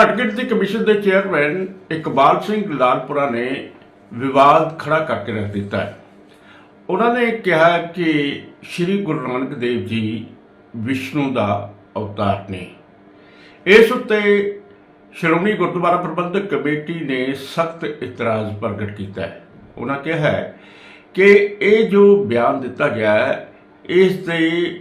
ਘੱਟ ਗਿਣਤੀ ਕਮਿਸ਼ਨ ਦੇ ਚੇਅਰਮੈਨ ਇਕਬਾਲ ਸਿੰਘ ਲਾਲਪੁਰਾ ਨੇ ਵਿਵਾਦ ਖੜਾ ਕਰਕੇ ਰੱਖ ਦਿੱਤਾ ਹੈ। ਉਹਨਾਂ ਨੇ ਕਿਹਾ ਕਿ ਸ੍ਰੀ ਗੁਰੂ ਨਾਨਕ ਦੇਵ ਜੀ ਵਿਸ਼ਨੂੰ ਦਾ ਅਵਤਾਰ ਨੇ। ਇਸ ਉੱਤੇ ਸ਼੍ਰੋਮਣੀ ਗੁਰਦੁਆਰਾ ਪ੍ਰਬੰਧਕ ਕਮੇਟੀ ਨੇ ਸਖਤ ਇਤਰਾਜ਼ ਪ੍ਰਗਟ ਕੀਤਾ ਹੈ। ਉਹਨਾਂ ਕਿਹਾ ਹੈ ਕਿ ਇਹ ਜੋ ਬਿਆਨ ਦਿੱਤਾ ਗਿਆ ਹੈ, ਇਸ ਦੇ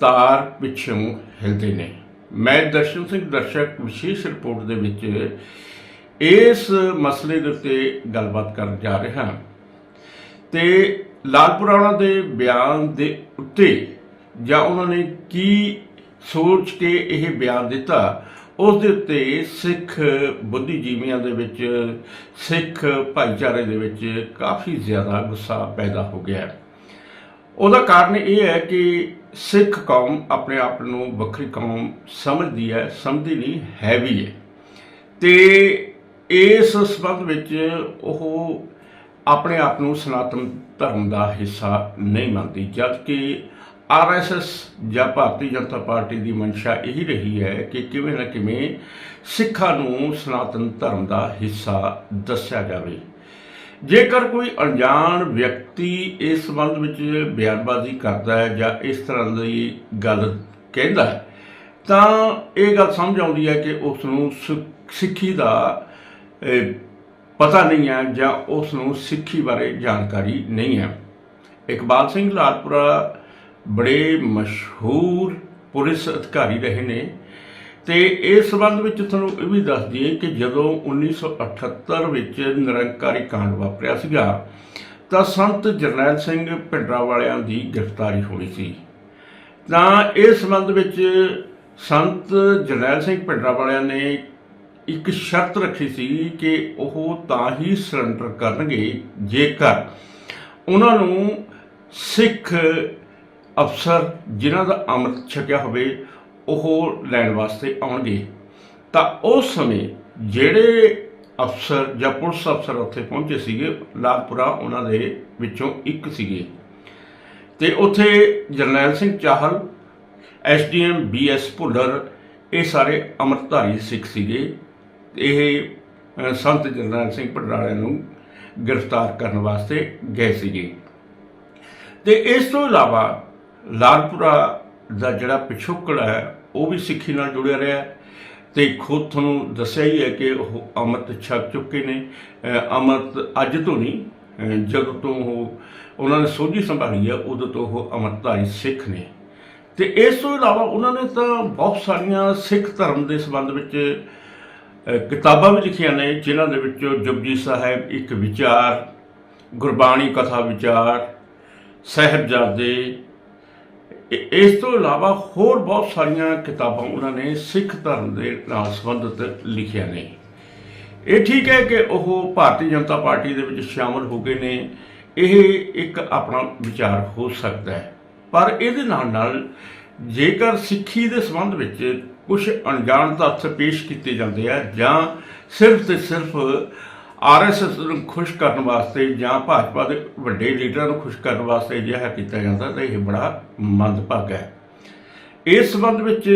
ਤਾਰ ਪਿੱਛੋਂ ਹਿਲਦੇ ਨੇ। ਮੈਂ ਦਰਸ਼ਨ ਸਿੰਘ ਦਰਸ਼ਕ ਵਿਸ਼ੇਸ਼ ਰਿਪੋਰਟ ਦੇ ਵਿੱਚ ਇਸ ਮਸਲੇ ਦੇ ਉੱਤੇ ਗੱਲਬਾਤ ਕਰਨ ਜਾ ਰਿਹਾ ਹਾਂ। ਤੇ ਲਾਲਪੁਰਾਣਾ ਦੇ ਬਿਆਨ ਦੇ ਉੱਤੇ ਜਾਂ ਉਹਨਾਂ ਨੇ ਕੀ ਸੋਚ ਕੇ ਇਹ ਬਿਆਨ ਦਿੱਤਾ, ਉਸ ਦੇ ਉੱਤੇ ਸਿੱਖ ਬੁੱਧੀਜੀਵੀਆਂ ਦੇ ਵਿੱਚ, ਸਿੱਖ ਭਾਈਚਾਰੇ ਦੇ ਵਿੱਚ ਕਾਫੀ ਜ਼ਿਆਦਾ ਗੁੱਸਾ ਪੈਦਾ ਹੋ ਗਿਆ ਹੈ। ਉਹਦਾ ਕਾਰਨ ਇਹ ਹੈ ਕਿ ਸਿੱਖ ਕੌਮ ਆਪਣੇ ਆਪ ਨੂੰ ਵੱਖਰੀ ਕੌਮ ਸਮਝਦੀ ਹੈ, ਸਮਝਦੀ ਨਹੀਂ ਹੈ ਵੀ ਹੈ। ਤੇ ਇਸ ਸਬੰਧ ਵਿੱਚ ਉਹ ਆਪਣੇ ਆਪ ਨੂੰ ਸਨਾਤਨ ਧਰਮ ਦਾ ਹਿੱਸਾ ਨਹੀਂ ਮੰਨਦੀ, ਜਦਕਿ ਆਰਐਸਐਸ ਜਾਂ ਭਾਰਤੀ ਜਨਤਾ ਪਾਰਟੀ ਦੀ ਮਨਸ਼ਾ ਇਹੀ ਰਹੀ ਹੈ ਕਿ ਕਿਵੇਂ ਨਾ ਕਿਵੇਂ ਸਿੱਖਾਂ ਨੂੰ ਸਨਾਤਨ ਧਰਮ ਦਾ ਹਿੱਸਾ ਦੱਸਿਆ ਜਾਵੇ। ਜੇਕਰ ਕੋਈ ਅਣਜਾਣ ਵਿਅਕਤੀ ਇਸ ਸੰਬੰਧ ਵਿੱਚ ਬਿਆਨਬਾਜ਼ੀ ਕਰਦਾ ਹੈ ਜਾਂ ਇਸ ਤਰ੍ਹਾਂ ਦੀ ਗੱਲ ਕਹਿੰਦਾ ਹੈ, ਤਾਂ ਇਹ ਗੱਲ ਸਮਝ ਆਉਂਦੀ ਹੈ ਕਿ ਉਸ ਨੂੰ ਸਿੱਖੀ ਦਾ ਪਤਾ ਨਹੀਂ ਹੈ ਜਾਂ ਉਸ ਨੂੰ ਸਿੱਖੀ ਬਾਰੇ ਜਾਣਕਾਰੀ ਨਹੀਂ ਹੈ। ਇਕਬਾਲ ਸਿੰਘ ਲਾਲਪੁਰਾ ਬੜੇ ਮਸ਼ਹੂਰ ਪੁਲਿਸ ਅਧਿਕਾਰੀ ਰਹੇ ਨੇ। ਤੇ ਇਸ ਸੰਬੰਧ ਵਿੱਚ ਤੁਹਾਨੂੰ ਇਹ ਵੀ ਦੱਸ ਦਈਏ ਕਿ ਜਦੋਂ 1978 ਵਿੱਚ ਨਿਰੰਕਾਰੀ ਕਾਂਡ ਵਾਪਰਿਆ ਸੀਗਾ, ਤਾਂ ਸੰਤ ਜਰਨੈਲ ਸਿੰਘ ਭਿੰਡਰਾ ਵਾਲਿਆਂ ਦੀ ਗ੍ਰਿਫਤਾਰੀ ਹੋਈ ਸੀ। ਤਾਂ ਇਸ ਸੰਬੰਧ ਵਿੱਚ ਸੰਤ ਜਰਨੈਲ ਸਿੰਘ ਭਿੰਡਰਾ ਵਾਲਿਆਂ ਨੇ ਇੱਕ ਸ਼ਰਤ ਰੱਖੀ ਸੀ ਕਿ ਉਹ ਤਾਂ ਹੀ ਸਰੈਂਡਰ ਕਰਨਗੇ, ਜੇਕਰ ਉਹਨਾਂ ਨੂੰ ਸਿੱਖ ਅਫਸਰ ਜਿਨ੍ਹਾਂ ਦਾ ਅੰਮ੍ਰਿਤ ਛਕਿਆ ਹੋਵੇ ਉਹ ਲੈਣ ਵਾਸਤੇ ਆਉਣਗੇ। ਤਾਂ ਉਸ ਸਮੇਂ ਜਿਹੜੇ ਅਫਸਰ ਜਾਂ ਪੁਲਿਸ ਅਫਸਰ ਉੱਥੇ ਪਹੁੰਚੇ ਸੀਗੇ, ਲਾਲਪੁਰਾ ਉਹਨਾਂ ਦੇ ਵਿੱਚੋਂ ਇੱਕ ਸੀਗੇ। ਤੇ ਉੱਥੇ ਜਰਨੈਲ ਸਿੰਘ ਚਾਹਲ ਐਸਡੀਐਮ ਬੀਐਸ ਭੁੱਲਰ, ਇਹ ਸਾਰੇ ਅੰਮ੍ਰਿਤਧਾਰੀ ਸਿੱਖ ਸੀਗੇ। ਇਹ ਸੰਤ ਜਰਨੈਲ ਸਿੰਘ ਭੰਡਰਾਲੇ ਨੂੰ ਗ੍ਰਿਫਤਾਰ ਕਰਨ ਵਾਸਤੇ ਗਏ ਸੀਗੇ। ਤੇ ਇਸ ਤੋਂ ਇਲਾਵਾ ਲਾਲਪੁਰਾ ਦਾ ਜਿਹੜਾ ਪਿਛੋਕੜ ਹੈ ਉਹ ਵੀ ਸਿੱਖੀ ਨਾਲ ਜੁੜਿਆ ਰਿਹਾ ਹੈ। ਤੇ ਖੁਦ ਤੁਹਾਨੂੰ ਦੱਸਿਆ ਹੀ ਹੈ ਕਿ ਉਹ ਅੰਮ੍ਰਿਤ ਛਕ ਚੁੱਕੇ ਨੇ। ਅ, ਅੰਮ੍ਰਿਤ ਅੱਜ ਤੋਂ ਨਹੀਂ ਜਦੋਂ ਤੋਂ ਉਹ ਉਹਨਾਂ ਨੇ ਸੋਝੀ ਸੰਭਾਲੀ ਹੈ ਉਦੋਂ ਤੋਂ ਉਹ ਅੰਮ੍ਰਿਤਧਾਰੀ ਸਿੱਖ ਨੇ। ਤੇ ਇਸ ਤੋਂ ਇਲਾਵਾ ਉਹਨਾਂ ਨੇ ਤਾਂ ਬਹੁਤ ਸਾਰੀਆਂ ਸਿੱਖ ਧਰਮ ਦੇ ਸੰਬੰਧ ਵਿੱਚ ਕਿਤਾਬਾਂ ਵੀ ਲਿਖੀਆਂ ਨੇ ਜਿਨ੍ਹਾਂ ਦੇ ਵਿੱਚੋਂ ਜਪਜੀ ਸਾਹਿਬ ਇੱਕ ਵਿਚਾਰ ਗੁਰਬਾਣੀ ਕਥਾ ਵਿਚਾਰ ਸਾਹਿਬਜ਼ਾਦੇ ਇਸ ਤੋਂ ਇਲਾਵਾ ਹੋਰ ਬਹੁਤ ਸਾਰੀਆਂ ਕਿਤਾਬਾਂ ਉਹਨਾਂ ਨੇ ਸਿੱਖ ਧਰਮ ਦੇ ਨਾਲ ਸੰਬੰਧਿਤ ਲਿਖੀਆਂ ਨੇ। ਇਹ ਠੀਕ ਹੈ ਕਿ ਉਹ ਭਾਰਤੀ ਜਨਤਾ ਪਾਰਟੀ ਦੇ ਵਿੱਚ ਸ਼ਾਮਲ ਹੋ ਗਏ ਨੇ। ਇਹ ਇੱਕ ਆਪਣਾ ਵਿਚਾਰ ਹੋ ਸਕਦਾ ਹੈ। ਪਰ ਇਹਦੇ ਨਾਲ ਨਾਲ ਜੇਕਰ ਸਿੱਖੀ ਦੇ ਸੰਬੰਧ ਵਿੱਚ ਕੁਝ ਅਣਜਾਣ ਤੱਥ ਪੇਸ਼ ਕੀਤੇ ਜਾਂਦੇ ਆ ਜਾਂ ਸਿਰਫ ਤੇ ਸਿਰਫ ਆਰਐਸਐਸ ਨੂੰ ਖੁਸ਼ ਕਰਨ ਵਾਸਤੇ ਜਾਂ ਭਾਜਪਾ ਦੇ ਵੱਡੇ ਲੀਡਰਾਂ ਨੂੰ ਖੁਸ਼ ਕਰਨ ਵਾਸਤੇ ਅਜਿਹਾ ਕੀਤਾ ਜਾਂਦਾ ਤਾਂ ਇਹ ਬੜਾ ਮੰਦਭਾਗਾ ਹੈ। ਇਸ ਸੰਬੰਧ ਵਿੱਚ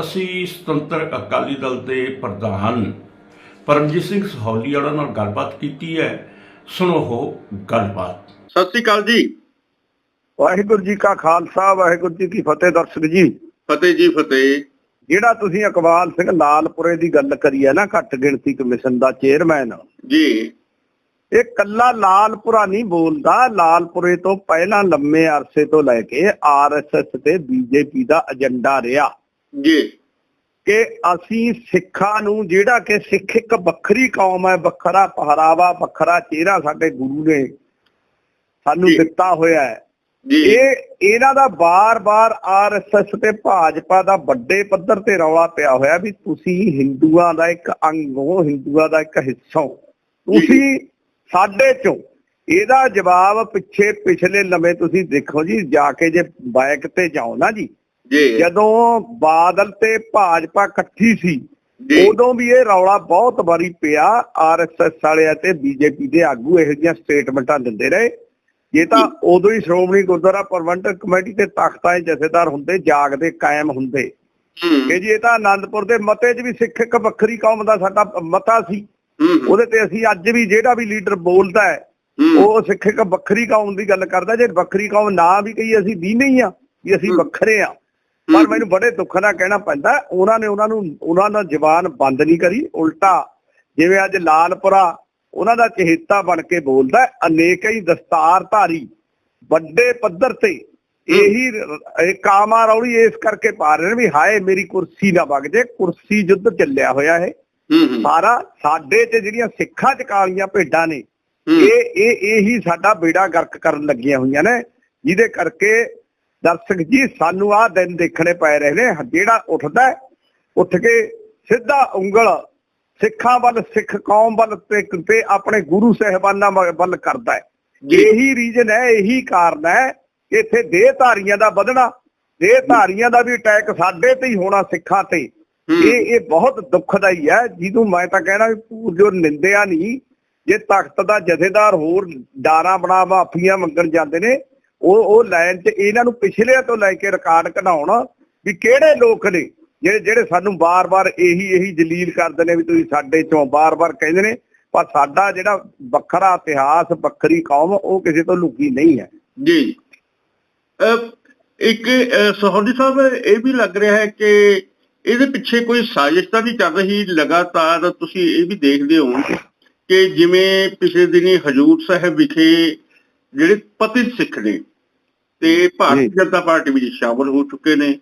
ਅਸੀਂ ਸੁਤੰਤਰ ਅਕਾਲੀ ਦਲ ਦੇ ਪ੍ਰਧਾਨ ਪਰਮਜੀਤ ਸਿੰਘ ਸਹੌਲੀ ਵਾਲਾ ਨਾਲ ਗੱਲਬਾਤ ਕੀਤੀ ਹੈ। ਸੁਣੋ ਉਹ ਗੱਲਬਾਤ। ਸਤਿ ਸ੍ਰੀ ਅਕਾਲ ਜੀ। ਵਾਹਿਗੁਰੂ ਜੀ ਕਾ ਖਾਲਸਾ ਵਾਹਿਗੁਰੂ ਜੀ ਕੀ ਫਤਿਹ ਦਰਸ਼ਕ ਜੀ। ਫਤਿਹ ਜੀ ਫਤਿਹ। ਜਿਹੜਾ ਤੁਸੀਂ ਇਕਬਾਲ ਸਿੰਘ ਲਾਲਪੁਰੇ ਦੀ ਗੱਲ ਕਰੀ ਹੈ ਨਾ ਘੱਟ ਗਿਣਤੀ ਕਮਿਸ਼ਨ ਦਾ ਚੇਅਰਮੈਨ। ਜੀ। ਇਹ ਕੱਲਾ ਲਾਲਪੁਰਾ ਨਹੀਂ ਬੋਲਦਾ ਲਾਲਪੁਰੇ ਤੋਂ ਪਹਿਲਾਂ ਲੰਮੇ ਅਰਸੇ ਤੋਂ ਲੈ ਕੇ ਆਰਐਸਐਸ ਤੇ ਬੀਜੇਪੀ ਦਾ ਏਜੰਡਾ ਰਿਹਾ। ਜੀ। ਕਿ ਅਸੀਂ ਸਿੱਖਾਂ ਨੂੰ ਜਿਹੜਾ ਕਿ ਸਿੱਖ ਇੱਕ ਵੱਖਰੀ ਕੌਮ ਹੈ ਵੱਖਰਾ ਪਹਿਰਾਵਾ ਵੱਖਰਾ ਚਿਹਰਾ ਸਾਡੇ ਗੁਰੂ ਨੇ ਸਾਨੂੰ। ਦਿੱਤਾ ਹੋਇਆ ਹੈ। ਇਹ ਇਹਨਾਂ ਦਾ ਬਾਰ-ਬਾਰ ਆਰਐਸਐਸ ਤੇ ਭਾਜਪਾ ਦਾ ਵੱਡੇ ਪੱਧਰ ਤੇ ਰੌਲਾ ਪਿਆ ਹੋਇਆ ਵੀ ਤੁਸੀਂ ਹਿੰਦੂਆਂ ਦਾ ਇੱਕ ਅੰਗ ਹੋ ਹਿੰਦੂਆਂ ਦਾ ਇੱਕ ਹਿੱਸਾ ਹੋ। ਤੁਸੀਂ ਸਾਡੇ ਚੋਂ ਇਹਦਾ ਜਵਾਬ ਪਿੱਛੇ ਪਿਛਲੇ ਲੰਮੇ ਤੁਸੀਂ ਦੇਖੋ ਜੀ ਜਾ ਕੇ ਜੇ ਬਾਈਕ ਤੇ ਜਾਓ ਨਾ ਜੀ। ਜਦੋਂ ਬਾਦਲ ਤੇ ਭਾਜਪਾ ਇਕੱਠੀ ਸੀ ਉਦੋਂ ਵੀ ਇਹ ਰੌਲਾ ਬਹੁਤ ਵਾਰੀ ਪਿਆ ਆਰਐਸਐਸ ਵਾਲਿਆਂ ਤੇ ਬੀਜੇਪੀ ਦੇ ਆਗੂ ਇਹੋ ਜਿਹੀਆਂ ਸਟੇਟਮੈਂਟਾਂ ਦਿੰਦੇ ਰਹੇ। ਇਹ ਤਾਂ ਉਦੋਂ ਹੀ ਸ਼੍ਰੋਮਣੀ ਗੁਰਦੁਆਰਾ ਪ੍ਰਬੰਧਕ ਕਮੇਟੀ ਤੇ ਤਖਤਾਂ ਜਥੇਦਾਰ ਹੁੰਦੇ ਜਾਗਦੇ ਕਾਇਮ ਹੁੰਦੇ। ਕਿ ਜੀ ਇਹ ਤਾਂ ਆਨੰਦਪੁਰ ਦੇ ਮਤੇ 'ਚ ਵੀ ਸਿੱਖ ਇੱਕ ਵੱਖਰੀ ਕੌਮ ਦਾ ਸਾਡਾ ਮਤਾ ਸੀ ਉਹਦੇ ਤੇ ਅਸੀਂ ਅੱਜ ਵੀ ਜਿਹੜਾ ਵੀ ਲੀਡਰ ਬੋਲਦਾ ਹੈ ਉਹ ਸਿੱਖ ਇੱਕ ਵੱਖਰੀ ਕੌਮ ਦੀ ਗੱਲ ਕਰਦਾ। ਜੇ ਵੱਖਰੀ ਕੌਮ ਨਾ ਵੀ ਕਹੀ ਅਸੀਂ ਵੀ ਨਹੀਂ ਆ ਵੀ ਅਸੀਂ ਵੱਖਰੇ ਆ ਪਰ ਮੈਨੂੰ ਬੜੇ ਦੁੱਖ ਨਾਲ ਕਹਿਣਾ ਪੈਂਦਾ ਉਹਨਾਂ ਨੇ ਉਹਨਾਂ ਨੂੰ ਉਹਨਾਂ ਦਾ ਜ਼ਬਾਨ ਬੰਦ ਨਹੀਂ ਕਰੀ ਉਲਟਾ। ਜਿਵੇਂ ਅੱਜ ਲਾਲਪੁਰਾ ਉਹਨਾਂ ਦਾ ਚਹੇਤਾ ਬਣ ਕੇ ਬੋਲਦਾ ਅਨੇਕਾਂ ਹੀ ਦਸਤਾਰਧਾਰੀ ਵੱਡੇ ਪੱਧਰ ਤੇ ਇਹੀ ਇਹ ਕਾਮਾ ਰੌਲੀ ਇਸ ਕਰਕੇ ਪਾ ਰਹੇ ਨੇ ਵੀ ਹਾਏ ਮੇਰੀ ਕੁਰਸੀ ਨਾ ਵਗ ਜੇ ਕੁਰਸੀ ਯੁੱਧ ਚੱਲਿਆ ਹੋਇਆ ਹੈ ਸਾਰਾ ਸਾਡੇ ਤੇ ਜਿਹੜੀਆਂ ਸਿੱਖਾਂ ਚ ਕਾਲੀਆਂ ਭੇਡਾਂ ਨੇ। ਇਹ ਇਹ ਇਹੀ ਸਾਡਾ ਬੇੜਾ ਗਰਕ ਕਰਨ ਲੱਗੀਆਂ ਹੋਈਆਂ ਨੇ ਜਿਹਦੇ ਕਰਕੇ ਦਰਸ਼ਕ ਜੀ ਸਾਨੂੰ ਆਹ ਦਿਨ ਦੇਖਣੇ ਪੈ ਰਹੇ ਨੇ ਜਿਹੜਾ ਉੱਠਦਾ ਉੱਠ ਕੇ ਸਿੱਧਾ ਉਂਗਲ ਸਿੱਖਾਂ ਵੱਲ ਸਿੱਖ ਕੌਮ ਵੱਲ ਤੇ ਆਪਣੇ ਗੁਰੂ ਸਾਹਿਬਾਨਾਂ ਵੱਲ- ਕਰਦਾ ਹੈ ਜੀ। ਇਹੀ ਰੀਜਨ ਹੈ ਇਹੀ ਕਾਰਨ ਹੈ ਕਿ ਇੱਥੇ ਦੇਹਧਾਰੀਆਂ ਦਾ ਵਧਣਾ ਦੇਹਧਾਰੀਆਂ ਦਾ ਵੀ ਅਟੈਕ ਸਾਡੇ ਤੇ ਹੀ ਹੋਣਾ ਸਿੱਖਾਂ ਤੇ। ਇਹ ਇਹ ਬਹੁਤ ਦੁੱਖਦਾਈ ਹੈ ਜਿਹਨੂੰ ਮੈਂ ਤਾਂ ਕਹਿਣਾ ਵੀ ਪੂਰਜੋ ਨਿੰਦਿਆ ਨਹੀਂ ਜੇ ਤਖਤ ਦਾ ਜਥੇਦਾਰ ਹੋਰ ਡਾਰਾ ਬਣਾ ਮਾਫੀਆਂ ਮੰਗਣ ਜਾਂਦੇ ਨੇ ਉਹ ਉਹ ਲਾਈਨ 'ਚ ਇਹਨਾਂ ਨੂੰ ਪਿਛਲੇ ਤੋਂ ਲੈ ਕੇ ਰਿਕਾਰਡ ਕਢਾਉਣ ਵੀ ਕਿਹੜੇ ਲੋਕ ਨੇ ਜਿਹੜੇ ਜਿਹੜੇ ਸਾਨੂੰ ਬਾਰ-ਬਾਰ ਇਹੀ ਇਹੀ ਜਲੀਲ ਕਰਦੇ ਨੇ ਵੀ ਤੁਸੀਂ ਸਾਡੇ ਚੋਂ ਬਾਰ-ਬਾਰ ਕਹਿੰਦੇ ਨੇ ਪਰ ਸਾਡਾ ਜਿਹੜਾ ਵੱਖਰਾ ਇਤਿਹਾਸ ਵੱਖਰੀ ਕੌਮ ਉਹ ਕਿਸੇ ਤੋਂ ਲੁਕੀ ਨਹੀਂ ਹੈ ਜੀ ਇੱਕ ਸਹੋਦੀ ਸਾਹਿਬ ਇਹ ਵੀ ਲੱਗ ਰਿਹਾ ਹੈ ਕਿ ਇਹਦੇ ਪਿੱਛੇ ਕੋਈ ਸਾਜ਼ਿਸ਼ ਤਾਂ ਨਹੀਂ ਚੱਲ ਰਹੀ ਲਗਾਤਾਰ ਤੁਸੀਂ ਇਹ ਵੀ ਦੇਖਦੇ ਹੋ ਕਿ ਜਿਵੇਂ ਪਿਛਲੇ ਦਿਨੀ ਹਜੂਰ ਸਾਹਿਬ ਵਿਖੇ ਜਿਹੜੇ ਪਤਿਤ ਸਿੱਖ ਨੇ ਤੇ ਭਾਰਤੀ। ਜਨਤਾ ਪਾਰਟੀ ਵਿੱਚ ਸ਼ਾਮਲ ਹੋ ਚੁੱਕੇ ਨੇ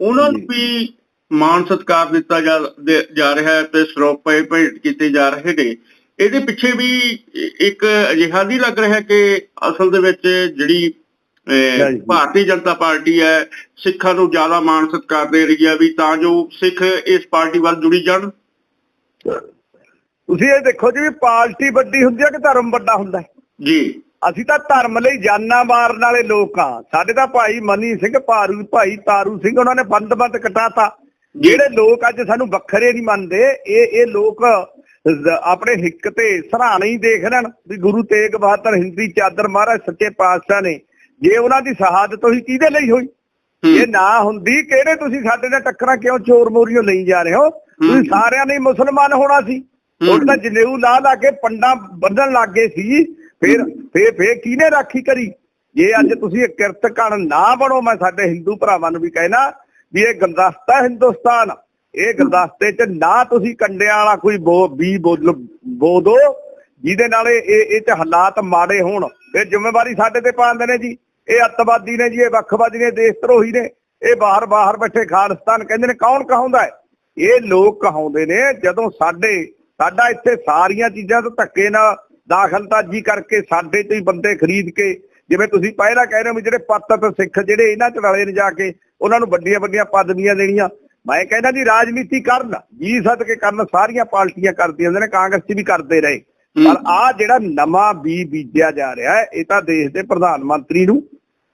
ਉਹਨਾਂ ਨੂੰ। ਵੀ ਮਾਨ ਸਤਿਕਾਰ ਦਿੱਤਾ ਜਾ ਰਿਹਾ ਹੈ ਤੇ ਸਰੋਪੇ ਭੇਟ ਕੀਤੇ ਜਾ ਰਹੇ ਨੇ। ਇਹਦੇ ਪਿੱਛੇ ਵੀ ਇੱਕ ਅਜਿਹਾ ਨਹੀਂ ਲੱਗ ਰਿਹਾ ਕਿ ਅਸਲ ਦੇ ਵਿੱਚ ਜਿਹੜੀ। ਭਾਰਤੀ ਜਨਤਾ ਪਾਰਟੀ ਹੈ ਸਿੱਖਾਂ ਨੂੰ ਜ਼ਿਆਦਾ ਮਾਨ ਸਤਿਕਾਰ ਦੇ ਰਹੀ ਹੈ ਵੀ ਤਾਂ ਜੋ ਸਿੱਖ ਇਸ ਪਾਰਟੀ ਵੱਲ ਜੁੜੀ ਜਾਣ। ਤੁਸੀਂ ਇਹ ਦੇਖੋ ਜੀ ਵੀ ਪਾਰਟੀ ਵੱਡੀ ਹੁੰਦੀ ਹੈ ਕਿ ਧਰਮ ਵੱਡਾ ਹੁੰਦਾ ਹੈ? ਜੀ। ਅਸੀਂ ਤਾਂ ਧਰਮ ਲਈ ਜਾਨਾਂ ਮਾਰਨ ਵਾਲੇ ਲੋਕ ਆ ਸਾਡੇ ਤਾਂ ਭਾਈ ਮਨੀ ਸਿੰਘ ਭਾਰੂ ਭਾਈ ਤਾਰੂ ਸਿੰਘ ਉਹਨਾਂ ਨੇ ਬੰਦ-ਬੰਦ ਕਟਾਤਾ। ਜਿਹੜੇ ਲੋਕ ਅੱਜ ਸਾਨੂੰ ਵੱਖਰੇ ਨਹੀਂ ਮੰਨਦੇ ਇਹ ਇਹ ਲੋਕ ਆਪਣੇ ਹਿੱਕ ਤੇ ਸਰਾਣੇ ਹੀ ਦੇਖ ਲੈਣ ਵੀ ਗੁਰੂ ਤੇਗ ਬਹਾਦਰ ਹਿੰਦੀ ਚਾਦਰ ਮਹਾਰਾਜ ਸੱਚੇ ਪਾਤਸ਼ਾਹ ਨੇ। ਜੇ ਉਹਨਾਂ ਦੀ ਸ਼ਹਾਦਤ ਹੋਈ ਕਿਹਦੇ ਲਈ ਹੋਈ। ਇਹ ਨਾ ਹੁੰਦੀ ਕਿਹੜੇ ਤੁਸੀਂ ਸਾਡੇ ਨਾਲ ਟੱਕਰਾਂ ਕਿਉਂ ਚੋਰ ਮੋਰੀਓ ਲਈ ਜਾ ਰਹੇ ਹੋ? ਤੁਸੀਂ ਸਾਰਿਆਂ ਨੇ ਮੁਸਲਮਾਨ ਹੋਣਾ ਸੀ। ਉਹ ਤਾਂ ਜਨੇਊ ਲਾ ਲਾ ਕੇ ਪੰਡਾ ਬੰਨਣ ਲੱਗੇ ਸੀ। ਫਿਰ ਫਿਰ ਫਿਰ ਕਿਹਨੇ ਰਾਖੀ ਕਰੀ? ਜੇ ਅੱਜ ਤੁਸੀਂ ਕਿਰਤ ਕਣ ਨਾ ਬਣੋ ਮੈਂ ਸਾਡੇ ਹਿੰਦੂ ਭਰਾਵਾਂ ਨੂੰ ਵੀ ਕਹਿਣਾ ਵੀ ਇਹ ਗੁਲਦਸਤਾ ਹਿੰਦੁਸਤਾਨ ਇਹ ਗੁਲਦਸਤੇ 'ਚ ਨਾ ਤੁਸੀਂ ਕੰਡਿਆਂ ਵਾਲਾ ਕੋਈ ਬੋ ਬੋ ਦੋ ਜਿਹਦੇ ਨਾਲ ਇਹ ਇਹ 'ਚ ਹਾਲਾਤ ਮਾੜੇ ਹੋਣ। ਇਹ ਜ਼ਿੰਮੇਵਾਰੀ ਸਾਡੇ ਤੇ ਪਾਉਂਦੇ ਨੇ ਜੀ। ਇਹ ਅੱਤਵਾਦੀ ਨੇ ਜੀ, ਇਹ ਵੱਖਵਾਦੀ ਨੇ, ਦੇਸ਼ ਧਰੋਹੀ ਨੇ। ਇਹ ਬਾਹਰ ਬਾਹਰ ਬੈਠੇ ਖਾਲਿਸਤਾਨ ਕਹਿੰਦੇ ਨੇ, ਕੌਣ ਕਹਾਉਂਦਾ ਹੈ? ਇਹ ਲੋਕ ਕਹਾਉਂਦੇ ਨੇ, ਜਦੋਂ ਸਾਡੇ ਸਾਡਾ ਇੱਥੇ ਸਾਰੀਆਂ ਚੀਜ਼ਾਂ ਤੋਂ ਧੱਕੇ ਨਾਲ ਦਾਖਲਤਾਜੀ ਕਰਕੇ ਸਾਡੇ ਤੋਂ ਹੀ ਬੰਦੇ ਖਰੀਦ ਕੇ ਜਿਵੇਂ ਤੁਸੀਂ ਪਹਿਲਾਂ ਕਹਿ ਰਹੇ ਹੋ ਵੀ ਜਿਹੜੇ ਪੱਤਤ ਸਿੱਖ ਜਿਹੜੇ ਇਹਨਾਂ ਚ ਰਲੇ ਨੇ ਜਾ ਕੇ ਉਹਨਾਂ ਨੂੰ ਵੱਡੀਆਂ ਵੱਡੀਆਂ ਪਦਵੀਆਂ ਦੇਣੀਆਂ। ਮੈਂ ਕਹਿੰਦਾ ਜੀ ਰਾਜਨੀਤੀ ਕਰਨ ਜੀ ਸਦਕੇ ਕਰਨ ਸਾਰੀਆਂ ਪਾਰਟੀਆਂ ਕਰਦੀਆਂ ਹੁੰਦੇ ਨੇ ਕਾਂਗਰਸ ਵੀ ਕਰਦੇ ਰਹੇ। ਪਰ ਆ ਜਿਹੜਾ ਨਵਾਂ ਬੀ ਬੀਜਿਆ ਜਾ ਰਿਹਾ ਹੈ ਇਹ ਤਾਂ ਦੇਸ਼ ਦੇ ਪ੍ਰਧਾਨ ਮੰਤਰੀ ਨੂੰ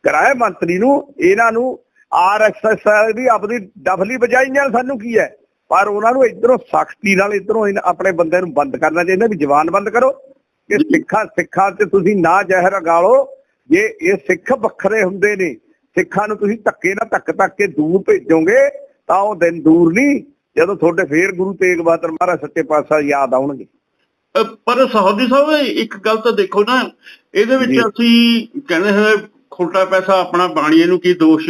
ਗ੍ਰਹਿ ਮੰਤਰੀ ਨੂੰ ਇਹਨਾਂ ਨੂੰ ਆਰਐਸਐਸ ਵੀ ਆਪਣੀ ਡਫਲੀ ਵਜਾਈਆਂ ਸਾਨੂੰ ਕੀ ਹੈ? ਪਰ ਉਹਨਾਂ ਨੂੰ ਇਧਰੋਂ ਸਖਤੀ ਨਾਲ ਇਧਰੋਂ ਆਪਣੇ ਬੰਦੇ ਨੂੰ ਬੰਦ ਕਰਨਾ ਚਾਹੀਦਾ ਵੀ ਜ਼ਬਾਨ ਬੰਦ ਕਰੋ। ਕਿ ਸਿੱਖਾਂ ਸਿੱਖਾਂ ਤੇ ਤੁਸੀਂ ਨਾ ਜ਼ਹਿਰ ਗਾਲੋ ਜੇ ਇਹ ਸਿੱਖ ਵੱਖਰੇ ਹੁੰਦੇ ਨੇ ਸਿੱਖਾਂ ਨੂੰ ਤੁਸੀਂ ਧੱਕੇ ਨਾਲ ਧੱਕ ਧੱਕ ਕੇ ਦੂਰ ਭੇਜੋਗੇ ਤਾਂ ਉਹ ਦਿਨ ਦੂਰ ਨਹੀਂ ਜਦੋਂ ਤੁਹਾਡੇ ਫੇਰ ਗੁਰੂ ਤੇਗ ਬਹਾਦਰ ਮਹਾਰਾਜ ਸੱਚੇ ਪਾਤਸ਼ਾਹ ਯਾਦ ਆਉਣਗੇ। ਪਰ ਸਹੋਦੀ ਸਾਹਿਬ ਇੱਕ ਗੱਲ ਤਾਂ ਦੇਖੋ ਨਾ ਇਹਦੇ ਵਿੱਚ। ਅਸੀਂ ਕਹਿੰਦੇ ਹਾਂ ਖੋਟਾ ਪੈਸਾ ਆਪਣਾ ਬਾਣੀਏ ਨੂੰ ਕੀ ਦੋਸ਼?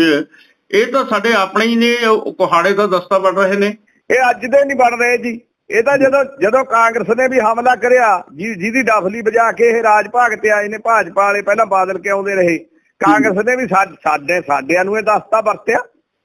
ਇਹ ਤਾਂ ਸਾਡੇ ਆਪਣੇ ਹੀ ਨੇ ਕੁਹਾੜੇ ਦਾ ਦਸਤਾ ਬਣ ਰਹੇ ਨੇ। ਇਹ ਅੱਜ ਦੇ ਨਹੀਂ ਬਣ ਰਹੇ ਜੀ। ਇਹ ਤਾਂ ਜਦੋਂ ਜਦੋਂ ਕਾਂਗਰਸ ਨੇ ਵੀ ਹਮਲਾ ਕਰਿਆ ਜੀ ਜਿਹਦੀ ਡਫਲੀ ਵਜਾ ਕੇ ਇਹ ਰਾਜ ਭਾਗ ਤੇ ਆਏ ਨੇ ਭਾਜਪਾ ਵਾਲੇ ਪਹਿਲਾਂ ਬਾਦਲ ਕੇ ਆਉਂਦੇ ਰਹੇ? ਕਾਂਗਰਸ ਨੇ ਵੀ ਸਾਡੇ ਸਾਡਿਆਂ ਨੂੰ ਇਹ ਦਸਤਾ ਵਰਤਿਆ।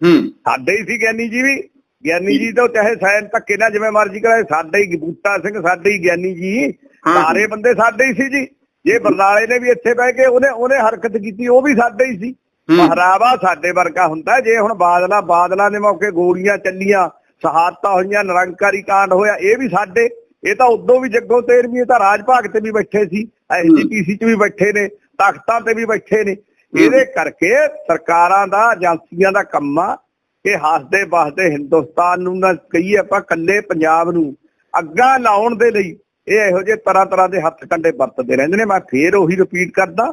ਹੂੰ। ਸਾਡੇ ਹੀ ਸੀ ਗਿਆਨੀ ਜੀ ਵੀ। ਗਿਆਨੀ ਜੀ ਤੋਂ ਚਾਹੇ ਸੈਨ ਧੱਕੇ ਨਾਲ ਜਿਵੇਂ ਮਰਜ਼ੀ ਕਰਾਏ ਸਾਡੇ ਹੀ ਬੂਟਾ ਸਿੰਘ ਸਾਡੇ ਹੀ ਗਿਆਨੀ ਜੀ। ਸਾਰੇ ਬੰਦੇ ਸਾਡੇ ਹੀ ਸੀ ਜੀ। ਜੇ ਬਰਨਾਲੇ ਨੇ ਵੀ ਇੱਥੇ ਬਹਿ ਕੇ ਉਹਨੇ ਉਹਨੇ ਹਰਕਤ ਕੀਤੀ ਉਹ ਵੀ ਸਾਡੇ ਹੀ ਸੀ। ਮਹਰਾਵਾ ਸਾਡੇ ਵਰਗਾ ਹੁੰਦਾ। ਜੇ ਹੁਣ ਬਾਦਲਾ ਬਾਦਲਾ ਦੇ ਮੌਕੇ ਗੋਲੀਆਂ ਚੱਲੀਆਂ ਸ਼ਹਾਦਤਾਂ ਹੋਈਆਂ ਨਿਰੰਕਾਰੀ ਕਾਂਡ ਹੋਇਆ ਇਹ ਵੀ ਸਾਡੇ ਇਹ ਤਾਂ ਉਦੋਂ ਵੀ ਜੱਗੋ ਤੇਰਵੀਂ ਇਹ ਤਾਂ ਰਾਜ ਭਾਗ ਤੇ ਵੀ ਬੈਠੇ ਸੀ ਐਸਜੀਪੀਸੀ 'ਚ ਵੀ ਬੈਠੇ ਨੇ ਤਖਤਾਂ ਤੇ ਵੀ ਬੈਠੇ ਨੇ। ਇਹਦੇ ਕਰਕੇ ਸਰਕਾਰਾਂ ਦਾ ਏਜੰਸੀਆਂ ਦਾ ਕੰਮ ਕਿ ਹੱਸਦੇ ਵਸਦੇ ਹਿੰਦੁਸਤਾਨ ਨੂੰ ਨਾ ਕਹੀਏ ਆਪਾਂ ਕੱਲੇ ਪੰਜਾਬ ਨੂੰ ਅੱਗਾ ਲਾਉਣ ਦੇ ਲਈ ਇਹ ਇਹੋ ਜਿਹੇ ਤਰ੍ਹਾਂ ਤਰ੍ਹਾਂ ਦੇ ਹੱਥ ਕੰਡੇ ਵਰਤਦੇ ਰਹਿੰਦੇ ਨੇ। ਮੈਂ ਫੇਰ ਉਹੀ ਰਿਪੀਟ ਕਰਦਾ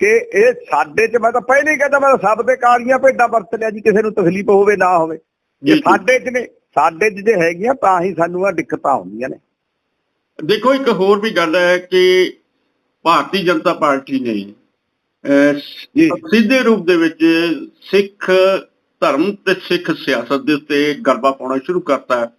ਕਿ ਇਹ ਸਾਡੇ 'ਚ ਮੈਂ ਤਾਂ ਪਹਿਲੇ ਹੀ ਕਹਿੰਦਾ ਮੈਂ ਸਭ ਦੇ ਕਾਲੀਆਂ ਭੇਡਾਂ ਵਰਤ ਲਿਆ ਜੀ ਕਿਸੇ ਨੂੰ ਤਕਲੀਫ ਹੋਵੇ ਨਾ ਹੋਵੇ। ਜੀ। ਸਾਡੇ 'ਚ ਨੇ। ਸਾਡੇ 'ਚ ਜੇ ਹੈਗੀਆਂ ਤਾਂ ਹੀ ਸਾਨੂੰ ਆ ਦਿੱਕਤਾਂ ਆਉਂਦੀਆਂ ਨੇ ਦੇਖੋ ਇੱਕ ਹੋਰ ਵੀ ਗੱਲ ਹੈ ਕਿ ਭਾਰਤੀ ਜਨਤਾ ਪਾਰਟੀ ਨੇ। ਸਿੱਧੇ ਰੂਪ ਦੇ ਵਿੱਚ ਸਿੱਖ ਧਰਮ ਤੇ ਸਿੱਖ ਸਿਆਸਤ ਦੇ ਉੱਤੇ ਗਰਬਾ ਪਾਉਣਾ ਸ਼ੁਰੂ ਕਰਤਾ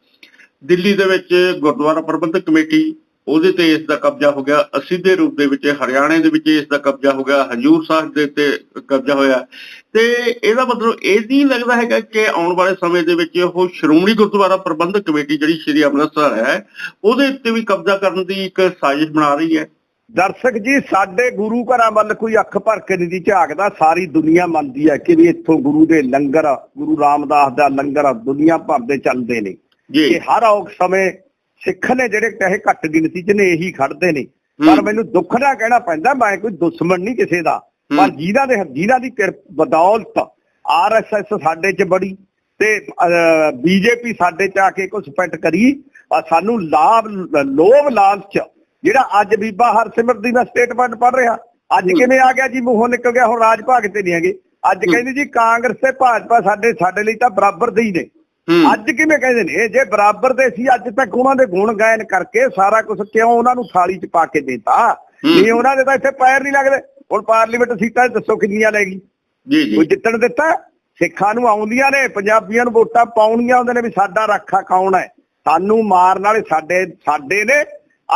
ਦਿੱਲੀ ਦੇ ਵਿੱਚ ਗੁਰਦੁਆਰਾ ਪ੍ਰਬੰਧਕ ਕਮੇਟੀ ਉਹਦੇ ਤੇ ਇਸ ਦਾ ਕਬਜ਼ਾ ਹੋ ਗਿਆ ਅਸਿੱਧੇ ਰੂਪ ਦੇ ਵਿੱਚ ਹਰਿਆਣੇ ਦੇ ਵਿੱਚ ਇਸ ਦਾ ਕਬਜ਼ਾ ਹੋ ਗਿਆ ਹਜੂਰ ਸਾਹਿਬ ਦੇ ਉੱਤੇ ਕਬਜ਼ਾ ਹੋਇਆ। ਤੇ ਇਹਦਾ ਮਤਲਬ ਇਹ ਨਹੀਂ ਲੱਗਦਾ ਹੈਗਾ ਕਿ ਆਉਣ ਵਾਲੇ ਸਮੇਂ ਦੇ ਵਿੱਚ ਉਹ ਸ਼੍ਰੋਮਣੀ ਗੁਰਦੁਆਰਾ ਪ੍ਰਬੰਧਕ ਕਮੇਟੀ ਜਿਹੜੀ ਸ਼੍ਰੀ ਅੰਮ੍ਰਿਤਸਰ ਹੈ ਉਹਦੇ ਉੱਤੇ ਵੀ ਕਬਜ਼ਾ ਕਰਨ ਦੀ ਇੱਕ ਸਾਜ਼ਿਸ਼ ਬਣਾ ਰਹੀ ਹੈ। ਦਰਸ਼ਕ ਜੀ ਸਾਡੇ ਗੁਰੂ ਘਰਾਂ ਵੱਲ ਕੋਈ ਅੱਖ ਭਰ ਕੇ ਨਹੀਂ ਝਾਕਦਾ ਸਾਰੀ ਦੁਨੀਆ ਮੰਨਦੀ ਹੈ ਕਿ ਵੀ ਇੱਥੋਂ ਗੁਰੂ ਦੇ ਲੰਗਰ ਗੁਰੂ ਰਾਮਦਾਸ ਦਾ ਲੰਗਰ ਦੁਨੀਆ ਭਰ ਦੇ ਚੱਲਦੇ ਨੇ। ਜੀ। ਕਿ ਹਰ ਔਖ ਸਮੇਂ ਸਿੱਖ ਨੇ ਜਿਹੜੇ ਚਾਹੇ ਘੱਟ ਗਿਣਤੀ 'ਚ ਨੇ ਇਹੀ ਖੜਦੇ ਨੇ ਪਰ। ਮੈਨੂੰ ਦੁੱਖ ਨਾਲ ਕਹਿਣਾ ਪੈਂਦਾ ਮੈਂ ਕੋਈ ਦੁਸ਼ਮਣ ਨਹੀਂ ਕਿਸੇ ਦਾ। ਪਰ ਜਿਨ੍ਹਾਂ ਦੇ ਜਿਨ੍ਹਾਂ ਦੀ ਬਦੌਲਤ ਆਰਐਸਐਸ ਸਾਡੇ 'ਚ ਬੜੀ ਤੇ ਬੀਜੇਪੀ ਸਾਡੇ 'ਚ ਆ ਕੇ ਕੁਝ ਸਪੈਟ ਕਰੀ ਆ ਸਾਨੂੰ ਲਾਭ ਲੋਭ ਲਾਲਚ ਜਿਹੜਾ ਅੱਜ ਬੀਬਾ ਹਰਸਿਮਰਤ ਦੀ ਮੈਂ ਸਟੇਟਮੈਂਟ ਪੜ੍ਹ ਰਿਹਾ ਅੱਜ। ਕਿਵੇਂ ਆ ਗਿਆ ਜੀ ਮੂੰਹੋਂ ਨਿਕਲ ਗਿਆ ਹੁਣ ਰਾਜ ਭਾਗ ਤੇ ਨਹੀਂ ਹੈਗੇ ਅੱਜ। ਕਹਿੰਦੇ ਜੀ ਕਾਂਗਰਸ ਤੇ ਭਾਜਪਾ ਸਾਡੇ ਸਾਡੇ ਲਈ ਤਾਂ ਬਰਾਬਰ ਦੇ ਹੀ ਨੇ ਅੱਜ ਕਿਵੇਂ ਕਹਿੰਦੇ ਨੇ ਜੇ ਬਰਾਬਰ ਦੇ ਸੀ ਅੱਜ ਤੱਕ ਉਹਨਾਂ ਦੇ ਗੁਣ ਗਾਇਨ ਕਰਕੇ ਸਾਰਾ ਕੁਝ ਕਿਉਂ ਉਹਨਾਂ ਨੂੰ ਥਾਲੀ 'ਚ ਪਾ ਕੇ ਦੇਤਾ? ਨਹੀਂ ਉਹਨਾਂ ਦੇ ਤਾਂ ਇੱਥੇ ਪੈਰ ਨਹੀਂ ਲੱਗਦੇ। ਹੁਣ ਪਾਰਲੀਮੈਂਟ ਸੀਟਾਂ ਦੱਸੋ ਕਿੰਨੀਆਂ ਲੈ ਗਈ। ਜੀ ਜੀ। ਕੋਈ ਜਿੱਤਣ ਦਿੱਤਾ? ਸਿੱਖਾਂ ਨੂੰ ਆਉਂਦੀਆਂ ਨੇ ਪੰਜਾਬੀਆਂ ਨੂੰ ਵੋਟਾਂ ਪਾਉਣੀਆਂ ਹੁੰਦੇ ਨੇ ਵੀ ਸਾਡਾ ਰੱਖਾ ਕੌਣ ਹੈ? ਸਾਨੂੰ ਮਾਰਨ ਵਾਲੇ ਸਾਡੇ ਸਾਡੇ ਨੇ।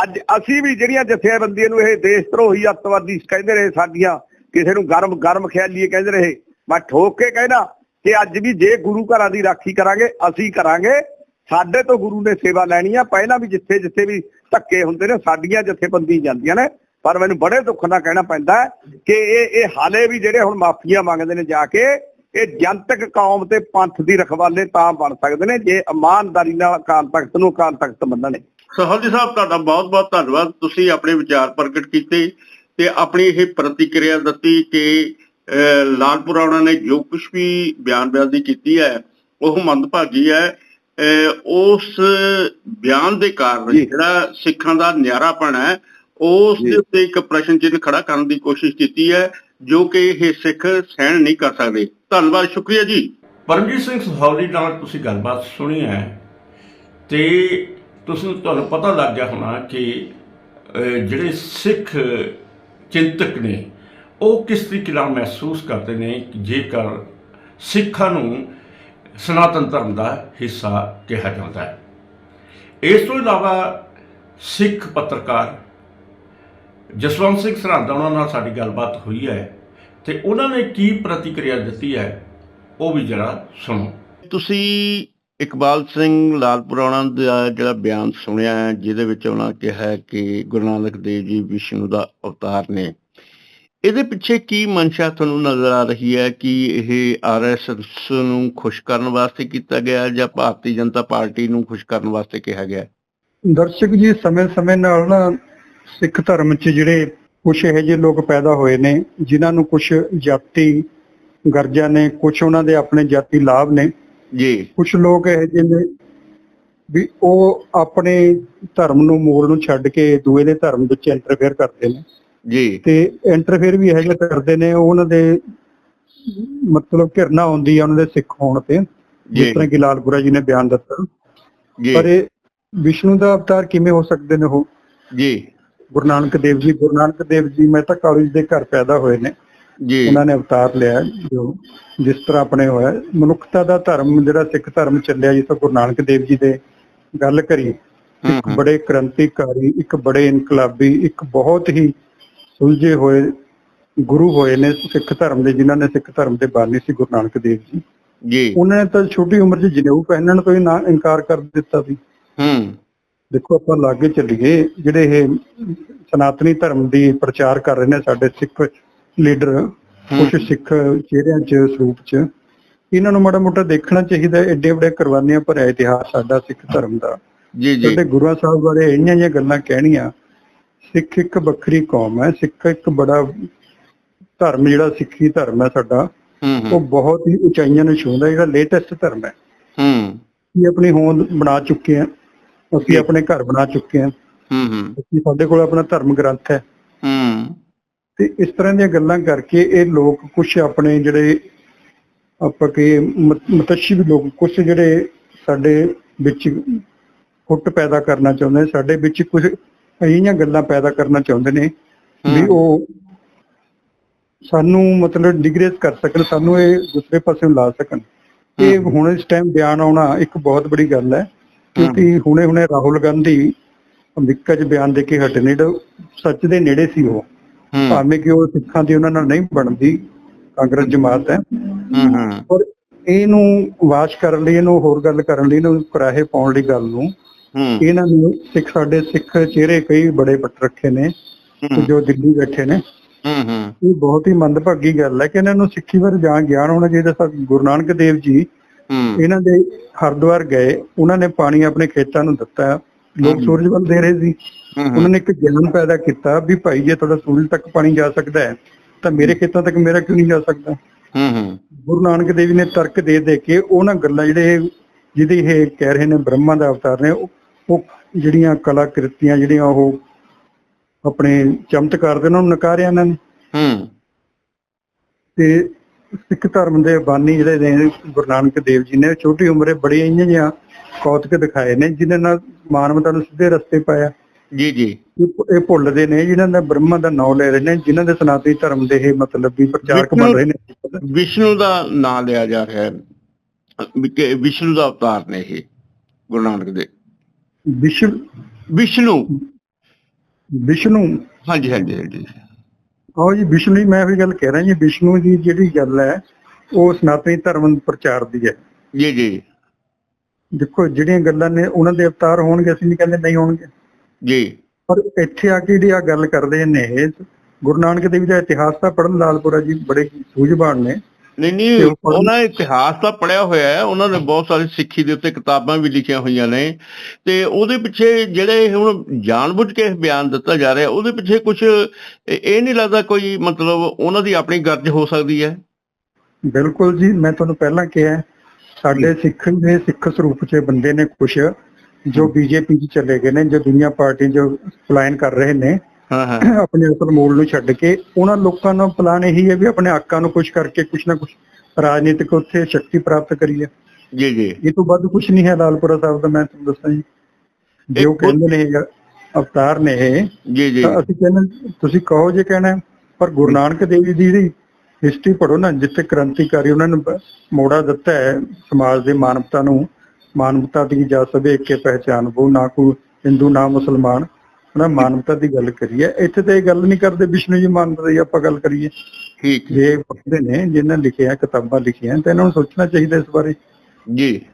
ਅੱਜ ਅਸੀਂ ਵੀ ਜਿਹੜੀਆਂ ਜਥੇਬੰਦੀਆਂ ਨੂੰ ਇਹ ਦੇਸ਼ ਧਰੋਹੀ ਅੱਤਵਾਦੀ ਕਹਿੰਦੇ ਰਹੇ ਸਾਡੀਆਂ ਕਿਸੇ ਨੂੰ ਗਰਮ ਗਰਮ ਖਿਆਲੀਏ ਕਹਿੰਦੇ ਰਹੇ। ਮੈਂ ਠੋਕ ਕੇ ਕਹਿਣਾ ਕਿ ਅੱਜ ਵੀ ਜੇ ਗੁਰੂ ਘਰਾਂ ਦੀ ਰਾਖੀ ਕਰਾਂਗੇ, ਅਸੀਂ ਕਰਾਂਗੇ। ਸਾਡੇ ਤੋਂ ਗੁਰੂ ਨੇ ਸੇਵਾ ਲੈਣੀ ਆ। ਪਹਿਲਾਂ ਵੀ ਜਿੱਥੇ ਜਿੱਥੇ ਵੀ ਧੱਕੇ ਹੁੰਦੇ ਨੇ, ਸਾਡੀਆਂ ਜਥੇਬੰਦੀ ਜਾਂਦੀਆਂ ਨੇ। ਪਰ ਮੈਨੂੰ ਬੜੇ ਦੁੱਖ ਨਾਲ ਕਹਿਣਾ ਪੈਂਦਾ ਕਿ ਇਹ ਇਹ ਹਾਲੇ ਵੀ ਜਿਹੜੇ ਹੁਣ ਮਾਫੀਆਂ ਮੰਗਦੇ ਨੇ ਜਾ ਕੇ, ਇਹ ਜਨਤਕ ਕੌਮ ਤੇ ਪੰਥ ਦੀ ਰਖਵਾਲੇ ਤਾਂ ਬਣ ਸਕਦੇ ਨੇ, ਜੇ ਇਮਾਨਦਾਰੀ ਨਾਲ ਅਕਾਲ ਤਖਤ ਨੂੰ ਅਕਾਲ ਤਖਤ ਮੰਨਣ। ਸਹਲ ਜੀ ਸਾਹਿਬ, ਤੁਹਾਡਾ ਬਹੁਤ ਬਹੁਤ ਧੰਨਵਾਦ। ਤੁਸੀਂ ਆਪਣੇ ਵਿਚਾਰ ਪ੍ਰਗਟ ਕੀਤੇ ਤੇ ਆਪਣੀ ਇਹ ਪ੍ਰਤੀਕਿਰਿਆ ਦਿੱਤੀ ਕਿ ਲਾਲਪੁਰਾ ਉਹਨਾਂ ਨੇ ਜੋ ਕੁਝ ਵੀ ਬਿਆਨਬਾਜ਼ੀ ਕੀਤੀ ਹੈ ਉਹ ਮੰਦਭਾਗੀ ਹੈ ਅਹ, ਉਸ ਬਿਆਨ ਦੇ ਕਾਰਨ। ਜਿਹੜਾ ਸਿੱਖਾਂ ਦਾ ਨਿਆਰਾਪਣ ਹੈ ਉਸ। ਦੇ ਉੱਤੇ ਇੱਕ ਪ੍ਰਸ਼ਨ ਚਿੰਨ੍ਹ ਖੜਾ ਕਰਨ ਦੀ ਕੋਸ਼ਿਸ਼ ਕੀਤੀ ਹੈ ਜੋ ਕਿ ਇਹ ਸਿੱਖ ਸਹਿਣ ਨਹੀਂ ਕਰ ਸਕਦੇ ਧੰਨਵਾਦ ਸ਼ੁਕਰੀਆ ਜੀ ਪਰਮਜੀਤ ਸਿੰਘ ਸਹੌਲੀ ਨਾਲ ਤੁਸੀਂ ਗੱਲਬਾਤ ਸੁਣੀ ਹੈ ਤੇ ਤੁਸੀਂ ਤੁਹਾਨੂੰ ਪਤਾ ਲੱਗ ਗਿਆ ਹੋਣਾ ਕਿ ਜਿਹੜੇ ਸਿੱਖ ਚਿੰਤਕ ਨੇ ਉਹ ਕਿਸ ਤਰੀਕੇ ਨਾਲ ਮਹਿਸੂਸ ਕਰਦੇ ਨੇ ਜੇਕਰ ਸਿੱਖਾਂ ਨੂੰ ਸਨਾਤਨ ਧਰਮ ਦਾ ਹਿੱਸਾ ਕਿਹਾ ਜਾਂਦਾ ਹੈ। ਇਸ ਤੋਂ ਇਲਾਵਾ ਸਿੱਖ ਪੱਤਰਕਾਰ ਜਸਵੰਤ ਸਿੰਘ ਸਰਹੰਦ, ਉਹਨਾਂ ਨਾਲ ਸਾਡੀ ਗੱਲਬਾਤ ਹੋਈ ਹੈ ਤੇ ਉਹਨਾਂ ਨੇ ਕੀ ਪ੍ਰਤੀਕਿਰਿਆ ਦਿੱਤੀ ਹੈ, ਉਹ ਵੀ ਜਰਾ ਸੁਣੋ। ਤੁਸੀਂ ਇਕਬਾਲ ਸਿੰਘ ਲਾਲਪੁਰਾਣਾ ਦਾ ਜਿਹੜਾ ਬਿਆਨ ਸੁਣਿਆ ਹੈ, ਜਿਹਦੇ ਵਿੱਚ ਉਹਨਾਂ ਕਿਹਾ ਕਿ ਗੁਰੂ ਨਾਨਕ ਦੇਵ ਜੀ ਵਿਸ਼ਨੂੰ ਦਾ ਅਵਤਾਰ ਨੇ ਇਹਦੇ ਪਿੱਛੇ ਕੀ ਮਨਸ਼ਾ ਤੁਹਾਨੂੰ ਨਜ਼ਰ ਆ ਰਹੀ ਹੈ ਕਿ ਇਹ ਆਰਐਸਐਸ ਨੂੰ ਖੁਸ਼ ਕਰਨ ਵਾਸਤੇ ਕੀਤਾ ਗਿਆ ਜਾਂ ਭਾਰਤੀ ਜਨਤਾ ਪਾਰਟੀ ਨੂੰ ਖੁਸ਼ ਕਰਨ ਵਾਸਤੇ ਕਿਹਾ ਗਿਆ? ਦਰਸ਼ਕ ਜੀ ਸਮੇਂ-ਸਮੇਂ ਨਾਲ ਨਾ ਸਿੱਖ ਧਰਮ 'ਚ ਜਿਹੜੇ ਕੁਝ ਇਹੋ ਜਿਹੇ ਲੋਕ ਪੈਦਾ ਹੋਏ ਨੇ ਜਿਨ੍ਹਾਂ ਨੂੰ ਕੁਝ ਜਾਤੀ ਗਰਜਾਂ ਨੇ ਕੁਝ ਉਹਨਾਂ ਦੇ ਆਪਣੇ ਜਾਤੀ ਲਾਭ ਨੇ। ਜੀ। ਕੁਝ ਲੋਕ ਇਹੋ ਜਿਹੇ ਨੇ ਵੀ ਉਹ ਆਪਣੇ ਧਰਮ ਨੂੰ ਮੂਲ ਨੂੰ ਛੱਡ ਕੇ ਦੂਏ ਦੇ ਧਰਮ ਵਿੱਚ ਇੰਟਰਫੇਅਰ ਕਰਦੇ ਨੇ। ਜੀ। ਤੇ ਇੰਟਰਫੇਅਰ ਵੀ ਜਿਹਾ ਕਰਦੇ ਨੇ ਉਹ ਉਹਨਾਂ ਦੇ ਮਤਲਬ ਘਿਰਨਾ ਹੁੰਦੀ ਆ ਉਹਨਾਂ ਦੇ ਸਿੱਖ ਹੋਣ ਤੇ। ਜਿਸ ਤਰ੍ਹਾਂ ਕਿ ਲਾਲਪੁਰਾ ਜੀ ਨੇ ਬਿਆਨ ਦਿੱਤਾ। ਜੀ। ਪਰ ਇਹ ਵਿਸ਼ਨੂੰ ਦਾ ਅਵਤਾਰ ਕਿਵੇਂ ਹੋ ਸਕਦੇ ਨੇ ਉਹ? ਜੀ। ਗੁਰੂ ਨਾਨਕ ਦੇਵ ਜੀ ਗੁਰੂ ਨਾਨਕ ਦੇਵ ਜੀ ਮਹਿਤਾ ਕਾਲਜ ਦੇ ਘਰ ਪੈਦਾ ਹੋਏ ਨੇ। ਜੀ। ਉਹਨਾਂ ਨੇ ਅਵਤਾਰ ਲਿਆ ਜੋ ਜਿਸ ਤਰ੍ਹਾਂ ਆਪਣੇ ਹੋਇਆ। ਮਨੁੱਖਤਾ ਦਾ ਧਰਮ ਜਿਹੜਾ ਸਿੱਖ ਧਰਮ ਚੱਲਿਆ ਜਿਸ ਤਰ੍ਹਾਂ ਗੁਰੂ ਨਾਨਕ ਦੇਵ ਜੀ ਦੇ ਗੱਲ ਕਰੀ ਇੱਕ। ਬੜੇ ਕ੍ਰਾਂਤੀਕਾਰੀ ਇੱਕ ਬੜੇ ਇਨਕਲਾਬੀ ਇੱਕ ਬਹੁਤ ਹੀ ਸੁਲਝੇ ਹੋਏ ਗੁਰੂ ਹੋਏ ਨੇ ਸਿੱਖ ਧਰਮ ਦੇ ਜਿਨ੍ਹਾਂ ਨੇ ਸਿੱਖ ਧਰਮ ਦੇ ਬਾਨੀ ਸੀ ਗੁਰੂ ਨਾਨਕ ਦੇਵ ਜੀ। ਜੀ। ਉਹਨਾਂ ਨੇ ਤਾਂ ਛੋਟੀ ਉਮਰ 'ਚ ਜਨੇਊ ਪਹਿਨਣ ਤੋਂ ਹੀ ਨਾ ਇਨਕਾਰ ਕਰ ਦਿੱਤਾ ਸੀ। ਹੂੰ। ਦੇਖੋ ਆਪਾਂ ਲਾਗੇ ਚੱਲੀਏ ਜਿਹੜੇ ਇਹ ਸਨਾਤਨੀ ਧਰਮ ਦੀ ਪ੍ਰਚਾਰ ਕਰ ਰਹੇ ਨੇ ਸਾਡੇ ਸਿੱਖ ਲੀਡਰ ਕੁਝ ਸਿੱਖ ਚਿਹਰਿਆਂ 'ਚ ਸਰੂਪ 'ਚ ਇਹਨਾਂ ਨੂੰ ਮਾੜਾ ਮੋਟਾ ਦੇਖਣਾ ਚਾਹੀਦਾ ਐਡੇ ਵੱਡੇ ਕੁਰਬਾਨੀਆਂ ਭਰਿਆ ਇਤਿਹਾਸ ਸਾਡਾ ਸਿੱਖ ਧਰਮ ਦਾ। ਜੀ ਜੀ। ਸਾਡੇ ਗੁਰੂਆਂ ਸਾਹਿਬ ਬਾਰੇ ਇੰਨੀਆਂ ਜਿਹੀਆਂ ਗੱਲਾਂ ਕਹਿਣੀਆਂ ਸਿੱਖ ਇੱਕ ਵੱਖਰੀ ਕੌਮ ਹੈ ਸਿੱਖ ਇੱਕ ਬੜਾ ਧਰਮ ਜਿਹੜਾ ਸਿੱਖੀ ਧਰਮ ਹੈ ਸਾਡਾ ਉਹ ਬਹੁਤ ਹੀ ਉਚਾਈਆਂ ਨੂੰ ਛੂੰਹਦਾ ਜਿਹੜਾ ਲੇਟੈਸਟ ਧਰਮ ਹੈ। ਹੂੰ। ਅਸੀਂ ਆਪਣੀ ਹੋਂਦ ਬਣਾ ਚੁੱਕੇ ਹਾਂ ਅਸੀਂ ਆਪਣੇ ਘਰ ਬਣਾ ਚੁੱਕੇ ਹਾਂ। ਹੂੰ ਹੂੰ। ਅਸੀਂ ਸਾਡੇ ਕੋਲ ਆਪਣਾ ਧਰਮ ਗ੍ਰੰਥ ਹੈ। ਹੂੰ। ਤੇ ਇਸ ਤਰ੍ਹਾਂ ਦੀਆਂ ਗੱਲਾਂ ਕਰਕੇ ਇਹ ਲੋਕ ਕੁਝ ਆਪਣੇ ਜਿਹੜੇ ਆਪਾਂ ਕਿ ਮਤਸ਼ੀ ਵੀ ਲੋਕ ਕੁਝ ਜਿਹੜੇ ਸਾਡੇ ਵਿੱਚ ਫੁੱਟ ਪੈਦਾ ਕਰਨਾ ਚਾਹੁੰਦੇ ਸਾਡੇ ਵਿੱਚ ਕੁਝ ਅਜਿਹੀਆਂ ਗੱਲਾਂ ਪੈਦਾ ਕਰਨਾ ਚਾਹੁੰਦੇ ਨੇ ਵੀ। ਉਹ ਸਾਨੂੰ ਮਤਲਬ ਡਿਗਰੇਸ ਕਰ ਸਕਣ ਸਾਨੂੰ ਇਹ ਦੂਸਰੇ ਪਾਸੇ ਲਾ ਸਕਣ। ਇਹ। ਹੁਣ ਇਸ ਟਾਈਮ ਬਿਆਨ ਆਉਣਾ ਇੱਕ ਬਹੁਤ ਬੜੀ ਗੱਲ ਹੈ ਕਿਉਂਕਿ ਹੁਣੇ ਹੁਣੇ ਰਾਹੁਲ ਗਾਂਧੀ ਅਮਰੀਕਾ 'ਚ ਬਿਆਨ ਦੇ ਕੇ ਹਟੇ ਨੇ ਸੱਚ ਦੇ ਨੇੜੇ ਸੀ ਉਹ। ਭਾਵੇਂ ਕਿ ਉਹ ਸਿੱਖਾਂ ਦੀ ਉਹਨਾਂ ਨਾਲ ਨਹੀਂ ਬਣਦੀ ਕਾਂਗਰਸ ਜਮਾਤ ਹੈ। ਹੂੰ ਹੂੰ। ਪਰ ਇਹਨੂੰ ਵਾਸ਼ ਕਰਨ ਲਈ ਇਹਨੂੰ ਹੋਰ ਗੱਲ ਕਰਨ ਲਈ ਇਹਨੂੰ ਕਰਾਹੇ ਪਾਉਣ ਲਈ ਗੱਲ ਨੂੰ ਇਹਨਾਂ ਨੂੰ ਸਿੱਖ ਸਾਡੇ ਸਿੱਖ ਚਿਹਰੇ ਕਈ ਬੜੇ ਪੱਟ ਰੱਖੇ ਨੇ ਜੋ ਦਿੱਲੀ ਬੈਠੇ ਨੇ। ਹੂੰ ਹੂੰ। ਇਹ ਬਹੁਤ ਹੀ ਮੰਦਭਾਗੀ ਗੱਲ ਹੈ ਕਿ ਇਹਨਾਂ ਨੂੰ ਸਿੱਖੀ ਬਾਰੇ ਜਾਣ ਗਿਆਨ ਹੋਣਾ ਚਾਹੀਦਾ। ਸਾ ਗੁਰੂ ਨਾਨਕ ਦੇਵ ਜੀ ਇਹਨਾਂ ਦੇ ਹਰਿਦੁਆਰ ਗਏ ਉਹਨਾਂ ਨੇ ਪਾਣੀ ਆਪਣੇ ਖੇਤਾਂ ਨੂੰ ਦਿੱਤਾ ਲੋਕ। ਸੂਰਜ ਵੱਲ ਦੇ ਰਹੇ ਸੀ। ਉਹਨਾਂ ਨੇ ਇੱਕ ਗਿਆਨ ਪੈਦਾ ਕੀਤਾ ਵੀ ਭਾਈ ਜੇ ਤੁਹਾਡਾ ਸੂਰਜ ਤੱਕ ਪਾਣੀ ਜਾ ਸਕਦਾ ਹੈ ਤਾਂ ਮੇਰੇ ਖੇਤਾਂ ਤੱਕ ਮੇਰਾ ਕਿਉਂ ਨਹੀਂ ਜਾ ਸਕਦਾ? ਹੂੰ ਹੂੰ। ਗੁਰੂ ਨਾਨਕ ਦੇਵ ਜੀ ਨੇ ਤਰਕ ਦੇ ਦੇ ਕੇ ਉਹਨਾਂ ਗੱਲਾਂ ਜਿਹੜੇ ਜਿਹਦੀ ਇਹ ਕਹਿ ਰਹੇ ਨੇ ਬ੍ਰਹਮਾ ਦਾ ਅਵਤਾਰ ਨੇ ਉਹ ਜਿਹੜੀਆਂ ਕਲਾਕ੍ਰਿਤੀਆਂ ਜਿਹੜੀਆਂ ਉਹ ਆਪਣੇ ਚਮਤਕਾਰ ਦੇ ਉਹਨਾਂ ਨੂੰ ਨਕਾਰਿਆ ਇਹਨਾਂ ਨੇ। ਹੂੰ। ਤੇ ਸਿੱਖ ਧਰਮ ਦੇ ਬਾਨੀ ਜਿਹੜੇ ਨੇ ਗੁਰੂ ਨਾਨਕ ਦੇਵ ਜੀ ਨੇ ਛੋਟੀ ਉਮਰੇ ਬੜੀਆਂ ਇੰਨੀਆਂ ਜਿਹੀਆਂ ਕੌਤਕ ਦਿਖਾਏ ਨੇ ਜਿਨ੍ਹਾਂ ਨਾਲ ਮਾਨਵਤਾ ਨੂੰ ਸਿੱਧੇ ਰਸਤੇ ਪਾਇਆ। ਜੀ ਜੀ। ਇਹ ਭੁੱਲਦੇ ਨੇ ਜਿਨ੍ਹਾਂ ਦਾ ਬ੍ਰਹਮਾ ਦਾ ਨਾਮ ਲੈ ਰਹੇ ਨੇ ਜਿਨ੍ਹਾਂ ਦੇ ਸਨਾਤਨੀ ਧਰਮ ਦੇ ਇਹ ਮਤਲਬ ਵੀ ਪ੍ਰਚਾਰਕ ਬਣ ਰਹੇ ਨੇ। ਵਿਸ਼ਨੂੰ ਦਾ ਨਾਮ ਲਿਆ ਜਾ ਰਿਹਾ ਹੈ ਵਿਸ਼ਨੂੰ ਦਾ ਅਵਤਾਰ ਨੇ ਇਹ ਗੁਰੂ ਨਾਨਕ ਦੇ। ਵਿਸ਼ਵ ਵਿਸ਼ਨੂੰ। ਵਿਸ਼ਨੂੰ। ਹਾਂਜੀ ਹਾਂਜੀ ਹਾਂਜੀ। ਆਓ ਜੀ ਵਿਸ਼ਨੂੰ ਜੀ ਮੈਂ ਵੀ ਗੱਲ ਕਹਿ ਰਿਹਾ ਜੀ ਵਿਸ਼ਨੂੰ ਜੀ ਜਿਹੜੀ ਗੱਲ ਹੈ ਉਹ ਸਨਾਤਨੀ ਧਰਮ ਪ੍ਰਚਾਰ ਦੀ ਹੈ। ਜੀ ਜੀ। ਦੇਖੋ ਜਿਹੜੀਆਂ ਗੱਲਾਂ ਨੇ ਉਹਨਾਂ ਦੇ ਅਵਤਾਰ ਹੋਣਗੇ ਅਸੀਂ ਨਹੀਂ ਕਹਿੰਦੇ ਨਹੀਂ ਹੋਣਗੇ। ਜੀ। ਪਰ ਇੱਥੇ ਆ ਕੇ ਜਿਹੜੀ ਆ ਗੱਲ ਕਰਦੇ ਨੇ ਗੁਰੂ ਨਾਨਕ ਦੇਵ ਜੀ ਦਾ ਇਤਿਹਾਸ ਤਾਂ ਪੜਨ ਲਾਲਪੁਰਾ ਜੀ ਬੜੇ ਸੂਝਵਾਨ ਨੇ। ਨਹੀਂ ਨਹੀਂ ਉਹਨਾਂ ਨੇ ਇਤਿਹਾਸ ਤਾਂ ਪੜਿਆ ਹੋਇਆ ਹੈ ਉਹਨਾਂ ਨੇ ਬਹੁਤ ਸਾਰੀ ਸਿੱਖੀ ਦੇ ਉੱਤੇ ਕਿਤਾਬਾਂ ਵੀ ਲਿਖੀਆਂ ਹੋਈਆਂ ਨੇ। ਤੇ ਉਹਦੇ ਪਿੱਛੇ ਜਿਹੜੇ ਹੁਣ ਜਾਣਬੁੱਝ ਕੇ ਬਿਆਨ ਦਿੱਤਾ ਜਾ ਰਿਹਾ ਉਹਦੇ ਪਿੱਛੇ ਕੁਝ ਇਹ ਨਹੀਂ ਲੱਗਦਾ ਕੋਈ ਮਤਲਬ ਉਹਨਾਂ ਦੀ ਆਪਣੀ ਗਰਜ ਹੋ ਸਕਦੀ ਹੈ? ਬਿਲਕੁਲ ਜੀ ਮੈਂ ਤੁਹਾਨੂੰ ਪਹਿਲਾਂ ਕਿਹਾ ਸਾਡੇ ਸਿੱਖ ਦੇ ਸਿੱਖ ਸਰੂਪ 'ਚ ਬੰਦੇ ਨੇ ਕੁਝ ਜੋ ਬੀਜੇਪੀ 'ਚ ਚਲੇ ਗਏ ਨੇ ਜੋ ਦੁਨੀਆ ਪਾਰਟੀ ਜੋ ਪਲਾਨ ਕਰ ਰਹੇ ਨੇ ਹਾਂ ਹਾਂ। ਆਪਣੇ ਅਸਲ ਮੂਲ ਨੂੰ ਛੱਡ ਕੇ ਉਹਨਾਂ ਲੋਕਾਂ ਦਾ ਪਲਾਨ ਇਹੀ ਹੈ ਵੀ ਆਪਣੇ ਹੱਕਾਂ ਨੂੰ ਕੁਝ ਕਰਕੇ ਕੁਝ ਨਾ ਕੁਝ ਰਾਜਨੀਤਿਕ ਉੱਥੇ ਸ਼ਕਤੀ ਪ੍ਰਾਪਤ ਕਰੀਏ। ਜੀ ਜੀ। ਇਹ ਤੋਂ ਵੱਧ ਕੁਝ ਨਹੀਂ ਹੈ ਲਾਲਪੁਰਾ ਸਾਹਿਬ ਦਾ ਮੈਂ ਤੁਹਾਨੂੰ ਦੱਸਾਂ ਜੀ। ਜੋ ਕਹਿੰਦੇ ਨੇ ਅਵਤਾਰ ਨੇ ਇਹ ਜੀ ਜੀ। ਅਸੀਂ ਕਹਿੰਦੇ ਤੁਸੀਂ ਕਹੋ ਜੇ ਕਹਿਣਾ ਪਰ ਗੁਰੂ ਨਾਨਕ ਦੇਵ ਜੀ ਦੀ ਹਿਸਟਰੀ ਪੜੋ ਨਾ ਜਿੱਥੇ ਕ੍ਰਾਂਤੀਕਾਰੀ ਉਹਨਾਂ ਨੇ ਮੋੜਾ ਦਿੱਤਾ ਹੈ ਸਮਾਜ ਦੇ ਮਾਨਵਤਾ ਨੂੰ ਮਾਨਵਤਾ ਦੀ ਜਾ ਸਵੇ ਕੇ ਪਹਿਚਾਨ ਉਹ ਨਾ ਕੋਈ ਹਿੰਦੂ ਨਾ ਮੁਸਲਮਾਨ ਉਹਨਾਂ ਮਾਨਵਤਾ ਦੀ ਗੱਲ ਕਰੀਏ ਇੱਥੇ ਤਾਂ ਇਹ ਗੱਲ ਨਹੀਂ ਕਰਦੇ ਵਿਸ਼ਨੂੰ ਜੀ ਮਾਨਵਤਾ ਦੀ ਆਪਾਂ ਗੱਲ ਕਰੀਏ। ਠੀਕ। ਜੇ ਪੜ੍ਹਦੇ ਨੇ ਜਿਨ੍ਹਾਂ ਲਿਖਿਆ ਕਿਤਾਬਾਂ ਲਿਖੀਆਂ ਤਾਂ ਇਹਨਾਂ ਨੂੰ ਸੋਚਣਾ ਚਾਹੀਦਾ ਇਸ ਬਾਰੇ। ਜੀ।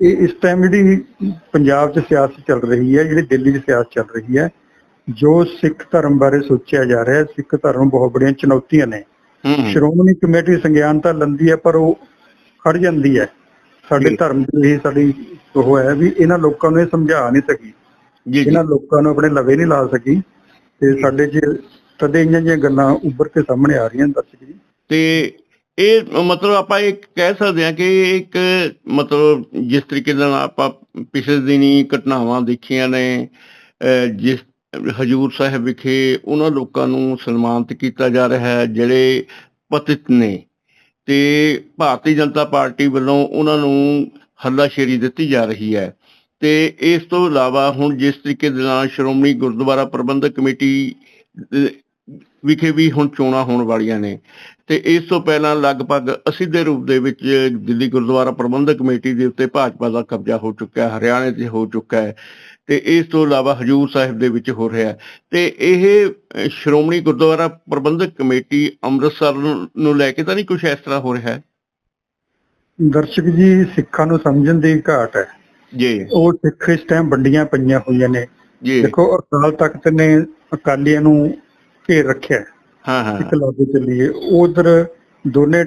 ਇਹ ਇਸ ਟਾਈਮ ਜਿਹੜੀ ਪੰਜਾਬ 'ਚ ਸਿਆਸਤ ਚੱਲ ਰਹੀ ਹੈ ਜਿਹੜੀ ਦਿੱਲੀ 'ਚ ਸਿਆਸਤ ਚੱਲ ਰਹੀ ਹੈ ਜੋ ਸਿੱਖ ਧਰਮ ਬਾਰੇ ਸੋਚਿਆ ਜਾ ਰਿਹਾ ਹੈ ਸਿੱਖ ਧਰਮ ਨੂੰ ਬਹੁਤ ਬੜੀਆਂ ਚੁਣੌਤੀਆਂ ਨੇ। ਸ਼੍ਰੋਮਣੀ ਕਮੇਟੀ ਸੰਗਿਆਨ ਤਾਂ ਲੰਦੀ ਹੈ ਪਰ ਉਹ ਖੜ ਜਾਂਦੀ ਹੈ। ਸਾਡੇ। ਧਰਮ ਦੀ ਸਾਡੀ ਉਹ ਹੈ ਵੀ ਇਹਨਾਂ ਲੋਕਾਂ ਨੂੰ ਇਹ ਸਮਝਾ ਨਹੀਂ ਸਕੀ। ਇਹਨਾਂ ਲੋਕਾਂ ਨੂੰ ਆਪਣੇ ਲਵੇ ਨਹੀਂ ਲਾ ਸਕੀ ਤੇ ਸਾਡੇ 'ਚ ਤਦੇ ਇੰਨੀਆਂ ਜਿਹੀਆਂ ਗੱਲਾਂ ਉੱਭਰ ਕੇ ਸਾਹਮਣੇ ਆ ਰਹੀਆਂ ਦਰਸ਼ਕ ਜੀ। ਤੇ ਇਹ ਮਤਲਬ ਆਪਾਂ ਇਹ ਕਹਿ ਸਕਦੇ ਹਾਂ ਕਿ ਇੱਕ ਮਤਲਬ ਜਿਸ ਤਰੀਕੇ ਨਾਲ ਆਪਾਂ ਪਿਛਲੇ ਦਿਨੀ ਘਟਨਾਵਾਂ ਦੇਖੀਆਂ ਨੇ ਜਿਸ ਹਜੂਰ ਸਾਹਿਬ ਵਿਖੇ ਉਹਨਾਂ ਲੋਕਾਂ ਨੂੰ ਸਨਮਾਨਿਤ ਕੀਤਾ ਜਾ ਰਿਹਾ ਹੈ ਜਿਹੜੇ ਪਤਿਤ ਨੇ। ਤੇ ਭਾਰਤੀ ਜਨਤਾ ਪਾਰਟੀ ਵੱਲੋਂ ਉਹਨਾਂ ਨੂੰ ਹੱਲਾਸ਼ੇਰੀ ਦਿੱਤੀ ਜਾ ਰਹੀ ਹੈ। ਤੇ ਇਸ ਤੋਂ ਇਲਾਵਾ ਹੁਣ ਜਿਸ ਤਰੀਕੇ ਦੇ ਨਾਲ ਸ਼੍ਰੋਮਣੀ ਗੁਰਦੁਆਰਾ ਪ੍ਰਬੰਧਕ ਕਮੇਟੀ ਵਿਖੇ ਵੀ ਹੁਣ ਚੋਣਾਂ ਹੋਣ ਵਾਲੀਆਂ ਨੇ। ਤੇ ਇਸ ਤੋਂ ਪਹਿਲਾਂ ਲਗਭਗ ਅਸਿੱਧੇ ਰੂਪ ਦੇ ਵਿੱਚ ਦਿੱਲੀ ਗੁਰਦੁਆਰਾ ਪ੍ਰਬੰਧਕ ਕਮੇਟੀ ਦੇ ਉੱਤੇ ਭਾਜਪਾ ਦਾ ਕਬਜ਼ਾ ਹੋ ਚੁੱਕਾ ਹੈ, ਹਰਿਆਣੇ 'ਚ ਹੋ ਚੁੱਕਾ ਹੈ। ਤੇ ਇਸ ਤੋਂ ਇਲਾਵਾ ਹਜੂਰ ਸਾਹਿਬ ਦੇ ਵਿੱਚ ਹੋ ਰਿਹਾ ਤੇ ਇਹ ਸ਼੍ਰੋਮਣੀ ਗੁਰਦੁਆਰਾ ਪ੍ਰਬੰਧਕ ਕਮੇਟੀ ਅੰਮ੍ਰਿਤਸਰ ਨੂੰ- ਨੂੰ ਲੈ ਕੇ ਤਾਂ ਨਹੀਂ ਕੁਝ ਇਸ ਤਰ੍ਹਾਂ ਹੋ ਰਿਹਾ ਹੈ? ਦਰਸ਼ਕ ਜੀ, ਸਿੱਖਾਂ ਨੂੰ ਸਮਝਣ ਦੀ ਘਾਟ ਹੈ। ਜੀ। ਉਹ ਸਿੱਖ ਇਸ ਟਾਈਮ ਵੰਡੀਆਂ ਪਈਆਂ ਹੋਈਆਂ ਨੇ। ਜੀ। ਦੇਖੋ ਅਕਾਲ ਤਖਤ ਨੇ ਅਕਾਲੀਆਂ ਨੂੰ ਘੇਰ ਰੱਖਿਆ। ਹੈ। ਹਾਂ। ਹਾਂ ਇੱਕ ਲਾਗੇ ਚੱਲੀਏ। ਉਧਰ ਦੋਨੇ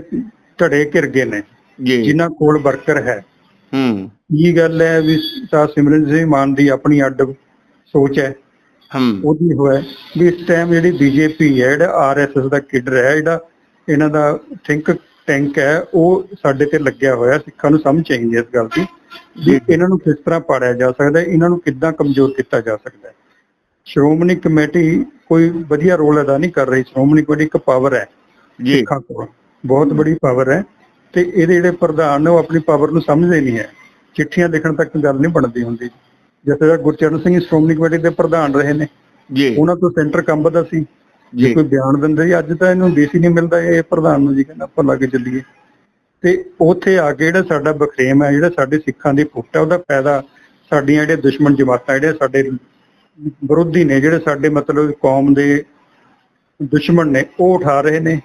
ਧੜੇ ਘਿਰ ਗਏ ਨੇ ਜੀ। ਜਿਨ੍ਹਾਂ ਕੋਲ ਵਰਕਰ ਹੈ। ਹੂੰ। ਕੀ ਗੱਲ ਹੈ ਵੀ ਤਾਂ ਸਿਮਰਨ ਸਿੰਘ ਮਾਨ ਦੀ ਆਪਣੀ ਅੱਡ ਸੋਚ ਹੈ। ਹਮ ਉਹਦੀ ਹੋਇਆ ਵੀ ਇਸ ਟਾਈਮ ਜਿਹੜੀ ਬੀਜੇਪੀ ਹੈ ਜਿਹੜਾ ਆਰਐਸਐਸ ਦਾ ਕਿਡਰ ਹੈ ਜਿਹੜਾ ਇਹਨਾਂ ਦਾ ਥਿੰਕ ਟੈਂਕ ਹੈ ਉਹ ਸਾਡੇ ਤੇ ਲੱਗਿਆ ਹੋਇਆ ਸਿੱਖਾਂ ਨੂੰ ਸਮਝ ਚਾਹੀਦੀ ਹੈ ਇਸ ਗੱਲ ਦੀ ਵੀ ਇਹਨਾਂ ਨੂੰ ਕਿਸ ਤਰ੍ਹਾਂ ਪਾੜਿਆ ਜਾ ਸਕਦਾ ਹੈ ਇਹਨਾਂ ਨੂੰ ਕਿੱਦਾਂ ਕਮਜ਼ੋਰ ਕੀਤਾ ਜਾ ਸਕਦਾ ਹੈ। ਸ਼੍ਰੋਮਣੀ ਕਮੇਟੀ ਕੋਈ ਵਧੀਆ ਰੋਲ ਅਦਾ ਨਹੀਂ ਕਰ ਰਹੀ ਸ਼੍ਰੋਮਣੀ ਕਮੇਟੀ ਇੱਕ ਪਾਵਰ ਹੈ ਜੀ। ਸਿੱਖਾਂ ਕੋਲ ਬਹੁਤ ਬੜੀ ਪਾਵਰ ਹੈ ਤੇ ਇਹਦੇ ਜਿਹੜੇ ਪ੍ਰਧਾਨ ਨੇ ਉਹ ਆਪਣੀ ਪਾਵਰ ਨੂੰ ਸਮਝਦੇ ਨਹੀਂ ਹੈ। ਚਿੱਠੀਆਂ ਲਿਖਣ ਤੱਕ ਗੱਲ ਨਹੀਂ ਬਣਦੀ ਹੁੰਦੀ। ਜਿਵੇਂ ਗੁਰਚਰਨ ਸਿੰਘ ਸ਼੍ਰੋਮਣੀ ਕਮੇਟੀ ਦੇ ਪ੍ਰਧਾਨ ਰਹੇ ਨੇ ਜੀ। ਉਹਨਾਂ ਤੋਂ ਸੈਂਟਰ ਕੰਬਦਾ ਸੀ। ਜੇ ਕੋਈ ਬਿਆਨ ਦਿੰਦੇ ਅੱਜ ਤਾਂ ਇਹਨੂੰ ਡੀਸੀ ਨਹੀਂ ਮਿਲਦਾ ਇਹ ਪ੍ਰਧਾਨ ਨੂੰ ਜੀ ਕਹਿੰਦਾ ਆਪਾਂ ਲੱਗ ਚੱਲੀਏ। ਤੇ ਉੱਥੇ ਆ ਕੇ ਜਿਹੜਾ ਸਾਡਾ ਬਖਰੇਮ ਹੈ ਜਿਹੜਾ ਸਾਡੇ ਸਿੱਖਾਂ ਦੀ ਫੁੱਟ ਹੈ ਉਹਦਾ ਫਾਇਦਾ ਸਾਡੀਆਂ ਜਿਹੜੇ ਦੁਸ਼ਮਣ ਜਮਾਤਾਂ ਜਿਹੜੇ ਸਾਡੇ ਵਿਰੋਧੀ ਨੇ ਜਿਹੜੇ ਸਾਡੇ ਮਤਲਬ ਕੌਮ ਦੇ ਦੁਸ਼ਮਣ ਨੇ ਉਹ ਉਠਾ ਰਹੇ ਨੇ।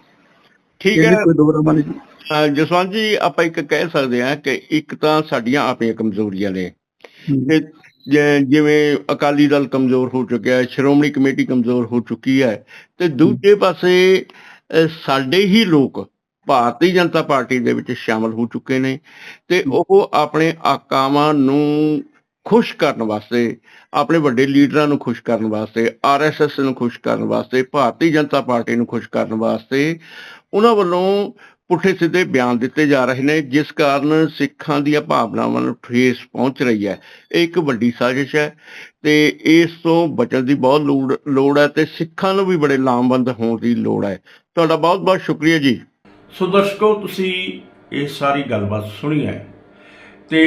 ਠੀਕ ਹੈ। ਕੋਈ ਦੋਗਰਾਮਾ ਨਹੀਂ ਜਸਵੰਤ ਜੀ ਆਪਾਂ ਇੱਕ ਕਹਿ ਸਕਦੇ ਹਾਂ ਕਿ ਇੱਕ ਤਾਂ ਸਾਡੀਆਂ ਆਪਣੀਆਂ ਕਮਜ਼ੋਰੀਆਂ ਨੇ। ਤੇ ਜਿਵੇਂ ਅਕਾਲੀ ਦਲ ਕਮਜ਼ੋਰ ਹੋ ਚੁੱਕਿਆ ਹੈ ਸ਼੍ਰੋਮਣੀ ਕਮੇਟੀ ਕਮਜ਼ੋਰ ਹੋ ਚੁੱਕੀ ਹੈ ਤੇ ਦੂਜੇ ਪਾਸੇ ਸਾਡੇ ਹੀ ਲੋਕ ਭਾਰਤੀ ਜਨਤਾ ਪਾਰਟੀ ਦੇ ਵਿੱਚ ਸ਼ਾਮਲ ਹੋ ਚੁੱਕੇ ਨੇ ਤੇ ਉਹ ਆਪਣੇ ਆਕਾਵਾਂ ਨੂੰ ਖੁਸ਼ ਕਰਨ ਵਾਸਤੇ ਆਪਣੇ ਵੱਡੇ ਲੀਡਰਾਂ ਨੂੰ ਖੁਸ਼ ਕਰਨ ਵਾਸਤੇ ਆਰਐਸਐਸ ਨੂੰ ਖੁਸ਼ ਕਰਨ ਵਾਸਤੇ ਭਾਰਤੀ ਜਨਤਾ ਪਾਰਟੀ ਨੂੰ ਖੁਸ਼ ਕਰਨ ਵਾਸਤੇ ਉਹਨਾਂ ਵੱਲੋਂ ਪੁੱਠੇ ਸਿੱਧੇ ਬਿਆਨ ਦਿੱਤੇ ਜਾ ਰਹੇ ਨੇ, ਜਿਸ ਕਾਰਨ ਸਿੱਖਾਂ ਦੀਆਂ ਭਾਵਨਾਵਾਂ ਨੂੰ ਠੇਸ ਪਹੁੰਚ ਰਹੀ ਹੈ। ਇਹ ਇੱਕ ਵੱਡੀ ਸਾਜ਼ਿਸ਼ ਹੈ ਤੇ ਇਸ ਤੋਂ ਬਚਣ ਦੀ ਬਹੁਤ ਲੋੜ ਲੋੜ ਹੈ ਤੇ ਸਿੱਖਾਂ ਨੂੰ ਵੀ ਬੜੇ ਲਾਮਬੰਦ ਹੋਣ ਦੀ ਲੋੜ ਹੈ। ਤੁਹਾਡਾ ਬਹੁਤ ਬਹੁਤ ਸ਼ੁਕਰੀਆ ਜੀ। ਸੋ ਦਰਸ਼ਕੋ, ਤੁਸੀਂ ਇਹ ਸਾਰੀ ਗੱਲਬਾਤ ਸੁਣੀ ਹੈ ਤੇ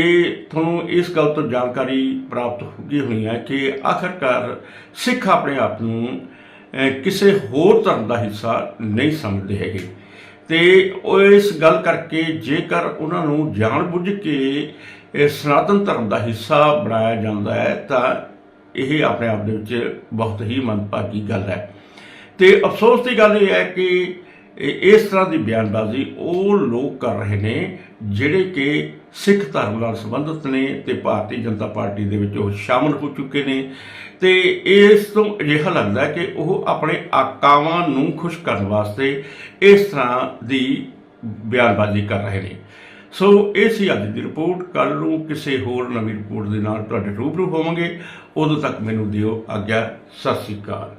ਤੁਹਾਨੂੰ ਇਸ ਗੱਲ ਤੋਂ ਜਾਣਕਾਰੀ ਪ੍ਰਾਪਤ ਹੋ ਗਈ ਹੋਈ ਹੈ ਕਿ ਆਖਰਕਾਰ ਸਿੱਖ ਆਪਣੇ ਆਪ ਨੂੰ ਕਿਸੇ ਹੋਰ ਧਰਮ ਦਾ ਹਿੱਸਾ ਨਹੀਂ ਸਮਝਦੇ ਹੈਗੇ। ਤੇ ਉਹ ਇਸ ਗੱਲ ਕਰਕੇ ਜੇਕਰ ਉਹਨਾਂ ਨੂੰ ਜਾਣ ਬੁੱਝ ਕੇ ਇਹ ਸਨਾਤਨ ਧਰਮ ਦਾ ਹਿੱਸਾ ਬਣਾਇਆ ਜਾਂਦਾ ਹੈ, ਤਾਂ ਇਹ ਆਪਣੇ ਆਪ ਦੇ ਵਿੱਚ ਬਹੁਤ ਹੀ ਮੰਦਭਾਗੀ ਗੱਲ ਹੈ। ਤੇ ਅਫਸੋਸ ਦੀ ਗੱਲ ਇਹ ਹੈ ਕਿ ਇਸ ਤਰ੍ਹਾਂ ਦੀ ਬਿਆਨਬਾਜ਼ੀ ਉਹ ਲੋਕ ਕਰ ਰਹੇ ਨੇ ਜਿਹੜੇ ਕਿ ਸਿੱਖ ਧਰਮ ਨਾਲ ਸੰਬੰਧਿਤ ਨੇ ਤੇ ਭਾਰਤੀ ਜਨਤਾ ਪਾਰਟੀ ਦੇ ਵਿੱਚ ਉਹ ਸ਼ਾਮਲ ਹੋ ਚੁੱਕੇ ਨੇ ਤੇ ਇਸ ਤੋਂ ਅਜਿਹਾ ਲੱਗਦਾ ਕਿ ਉਹ ਆਪਣੇ ਆਕਾਵਾਂ ਨੂੰ ਖੁਸ਼ ਕਰਨ ਵਾਸਤੇ ਇਸ ਤਰ੍ਹਾਂ ਦੀ ਬਿਆਨਬਾਜ਼ੀ ਕਰ ਰਹੇ ਨੇ। ਸੋ ਇਹ ਸੀ ਅੱਜ ਦੀ ਰਿਪੋਰਟ। ਕੱਲ ਨੂੰ ਕਿਸੇ ਹੋਰ ਨਵੀਂ ਰਿਪੋਰਟ ਦੇ ਨਾਲ ਤੁਹਾਡੇ ਰੂਬਰੂ ਹੋਵਾਂਗੇ। ਉਦੋਂ ਤੱਕ ਮੈਨੂੰ ਦਿਓ ਆਗਿਆ। ਸਤਿ ਸ੍ਰੀ ਅਕਾਲ।